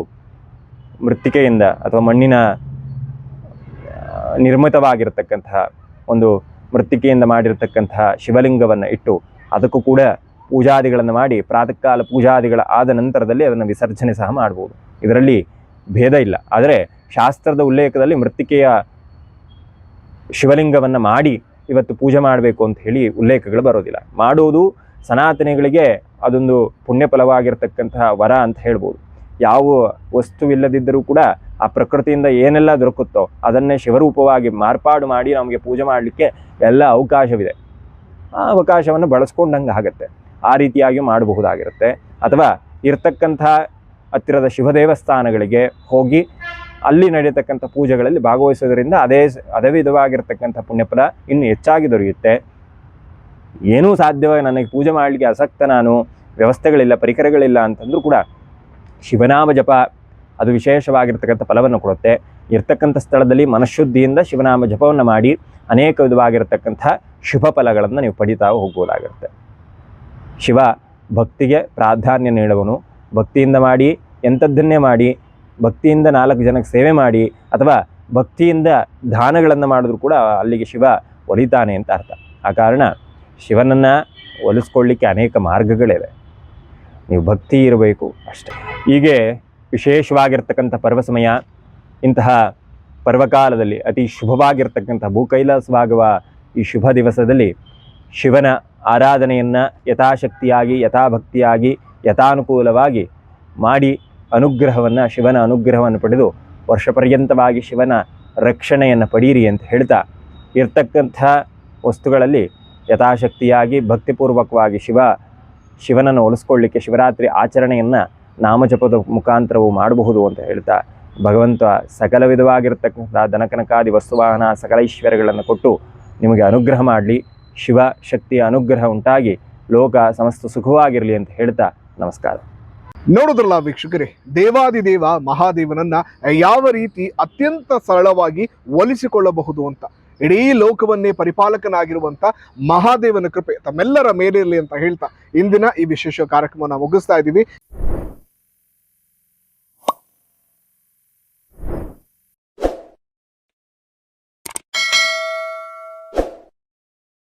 Speaker 2: ಮೃತ್ತಿಕೆಯಿಂದ ಅಥವಾ ಮಣ್ಣಿನ ನಿರ್ಮಿತವಾಗಿರತಕ್ಕಂತಹ ಒಂದು ಮೃತ್ತಿಕೆಯಿಂದ ಮಾಡಿರತಕ್ಕಂತಹ ಶಿವಲಿಂಗವನ್ನು ಇಟ್ಟು ಅದಕ್ಕೂ ಕೂಡ ಪೂಜಾದಿಗಳನ್ನು ಮಾಡಿ ಪ್ರಾತಃ ಕಾಲ ಪೂಜಾದಿಗಳ ಆದ ನಂತರದಲ್ಲಿ ಅದನ್ನು ವಿಸರ್ಜನೆ ಸಹ ಮಾಡ್ಬೋದು. ಇದರಲ್ಲಿ ಭೇದ ಇಲ್ಲ. ಆದರೆ ಶಾಸ್ತ್ರದ ಉಲ್ಲೇಖದಲ್ಲಿ ಮೃತ್ತಿಕೆಯ ಶಿವಲಿಂಗವನ್ನು ಮಾಡಿ ಇವತ್ತು ಪೂಜೆ ಮಾಡಬೇಕು ಅಂತ ಹೇಳಿ ಉಲ್ಲೇಖಗಳು ಬರೋದಿಲ್ಲ. ಮಾಡೋದು ಸನಾತನಿಗಳಿಗೆ ಅದೊಂದು ಪುಣ್ಯ ಫಲವಾಗಿರ್ತಕ್ಕಂತಹ ವರ ಅಂತ ಹೇಳ್ಬೋದು. ಯಾವ ವಸ್ತುವಿಲ್ಲದಿದ್ದರೂ ಕೂಡ ಆ ಪ್ರಕೃತಿಯಿಂದ ಏನೆಲ್ಲ ದೊರಕುತ್ತೋ ಅದನ್ನೇ ಶಿವರೂಪವಾಗಿ ಮಾರ್ಪಾಡು ಮಾಡಿ ನಮಗೆ ಪೂಜೆ ಮಾಡಲಿಕ್ಕೆ ಎಲ್ಲ ಅವಕಾಶವಿದೆ. ಆ ಅವಕಾಶವನ್ನು ಬಳಸ್ಕೊಂಡಂಗೆ ಆಗುತ್ತೆ. ಆ ರೀತಿಯಾಗಿ ಮಾಡಬಹುದಾಗಿರುತ್ತೆ. ಅಥವಾ ಇರ್ತಕ್ಕಂಥ ಹತ್ತಿರದ ಶಿವ ದೇವಸ್ಥಾನಗಳಿಗೆ ಹೋಗಿ ಅಲ್ಲಿ ನಡೆಯತಕ್ಕಂಥ ಪೂಜೆಗಳಲ್ಲಿ ಭಾಗವಹಿಸೋದರಿಂದ ಅದೇ ಅದೇ ವಿಧವಾಗಿರ್ತಕ್ಕಂಥ ಪುಣ್ಯಫಲ ಇನ್ನು ಹೆಚ್ಚಾಗಿ ದೊರೆಯುತ್ತೆ. ಏನೂ ಸಾಧ್ಯವಾಗಿ ನನಗೆ ಪೂಜೆ ಮಾಡಲಿಕ್ಕೆ ಆಸಕ್ತ ನಾನು, ವ್ಯವಸ್ಥೆಗಳಿಲ್ಲ, ಪರಿಕರಗಳಿಲ್ಲ ಅಂತಂದರೂ ಕೂಡ ಶಿವನಾಮ ಜಪ ಅದು ವಿಶೇಷವಾಗಿರ್ತಕ್ಕಂಥ ಫಲವನ್ನು ಕೊಡುತ್ತೆ. ಇರ್ತಕ್ಕಂಥ ಸ್ಥಳದಲ್ಲಿ ಮನಃಶುದ್ಧಿಯಿಂದ ಶಿವನಾಮ ಜಪವನ್ನು ಮಾಡಿ ಅನೇಕ ವಿಧವಾಗಿರ್ತಕ್ಕಂಥ ಶುಭ ಫಲಗಳನ್ನು ನೀವು ಪಡಿತಾ ಹೋಗ್ಬೋದಾಗಿರುತ್ತೆ ಶಿವ ಭಕ್ತಿಗೆ ಪ್ರಾಧಾನ್ಯ ನೀಡುವನು. ಭಕ್ತಿಯಿಂದ ಮಾಡಿ ಎಂಥದ್ದನ್ನೇ ಮಾಡಿ, ಭಕ್ತಿಯಿಂದ ನಾಲ್ಕು ಜನಕ್ಕೆ ಸೇವೆ ಮಾಡಿ ಅಥವಾ ಭಕ್ತಿಯಿಂದ ದಾನಗಳನ್ನು ಮಾಡಿದ್ರು ಕೂಡ ಅಲ್ಲಿಗೆ ಶಿವ ಒಲಿತಾನೆ ಅಂತ ಅರ್ಥ. ಆ ಕಾರಣ ಶಿವನನ್ನು ಒಲಿಸ್ಕೊಳ್ಳಿಕ್ಕೆ ಅನೇಕ ಮಾರ್ಗಗಳಿವೆ. ನೀವು ಭಕ್ತಿ ಇರಬೇಕು ಅಷ್ಟೇ. ಹೀಗೆ ವಿಶೇಷವಾಗಿರ್ತಕ್ಕಂಥ ಪರ್ವ ಸಮಯ ಇಂತಹ ಪರ್ವಕಾಲದಲ್ಲಿ ಅತಿ ಶುಭವಾಗಿರ್ತಕ್ಕಂಥ ಭೂಕೈಲಾಸವಾಗುವ ಈ ಶುಭ ದಿವಸದಲ್ಲಿ ಶಿವನ ಆರಾಧನೆಯನ್ನು ಯಥಾಶಕ್ತಿಯಾಗಿ, ಯಥಾಭಕ್ತಿಯಾಗಿ, ಯಥಾನುಕೂಲವಾಗಿ ಮಾಡಿ ಅನುಗ್ರಹವನ್ನು, ಶಿವನ ಅನುಗ್ರಹವನ್ನು ಪಡೆದು ವರ್ಷಪರ್ಯಂತವಾಗಿ ಶಿವನ ರಕ್ಷಣೆಯನ್ನು ಪಡೀರಿ ಅಂತ ಹೇಳ್ತಾ ಇರ್ತಕ್ಕಂಥ ವಸ್ತುಗಳಲ್ಲಿ ಯಥಾಶಕ್ತಿಯಾಗಿ, ಭಕ್ತಿಪೂರ್ವಕವಾಗಿ ಶಿವ, ಶಿವನನ್ನು ಒಲಿಸ್ಕೊಳ್ಳಿಕ್ಕೆ ಶಿವರಾತ್ರಿ ಆಚರಣೆಯನ್ನು ನಾಮಜಪದ ಮುಖಾಂತರವು ಮಾಡಬಹುದು ಅಂತ ಹೇಳ್ತಾ ಭಗವಂತ ಸಕಲ ವಿಧವಾಗಿರತಕ್ಕಂಥ ದನಕನಕಾದಿ ವಸ್ತುವಾಹನ ಸಕಲ ಐಶ್ವರ್ಯಗಳನ್ನು ಕೊಟ್ಟು ನಿಮಗೆ ಅನುಗ್ರಹ ಮಾಡಲಿ. ಶಿವ ಶಕ್ತಿಯ ಅನುಗ್ರಹ ಉಂಟಾಗಿ ಲೋಕ ಸಮಸ್ತ ಸುಖವಾಗಿರಲಿ ಅಂತ ಹೇಳ್ತಾ ನಮಸ್ಕಾರ.
Speaker 1: ನೋಡುದ್ರಲ್ಲ ವೀಕ್ಷಕರೇ, ದೇವಾದಿದೇವ ಮಹಾದೇವನನ್ನ ಯಾವ ರೀತಿ ಅತ್ಯಂತ ಸರಳವಾಗಿ ಒಲಿಸಿಕೊಳ್ಳಬಹುದು ಅಂತ. ಇಡೀ ಲೋಕವನ್ನೇ ಪರಿಪಾಲಕನಾಗಿರುವಂತ ಮಹಾದೇವನ ಕೃಪೆ ತಮ್ಮೆಲ್ಲರ ಮೇಲಿರಲಿ ಅಂತ ಹೇಳ್ತಾ ಇಂದಿನ ಈ ವಿಶೇಷ ಕಾರ್ಯಕ್ರಮನ ಮುಗಿಸ್ತಾ ಇದ್ದೀವಿ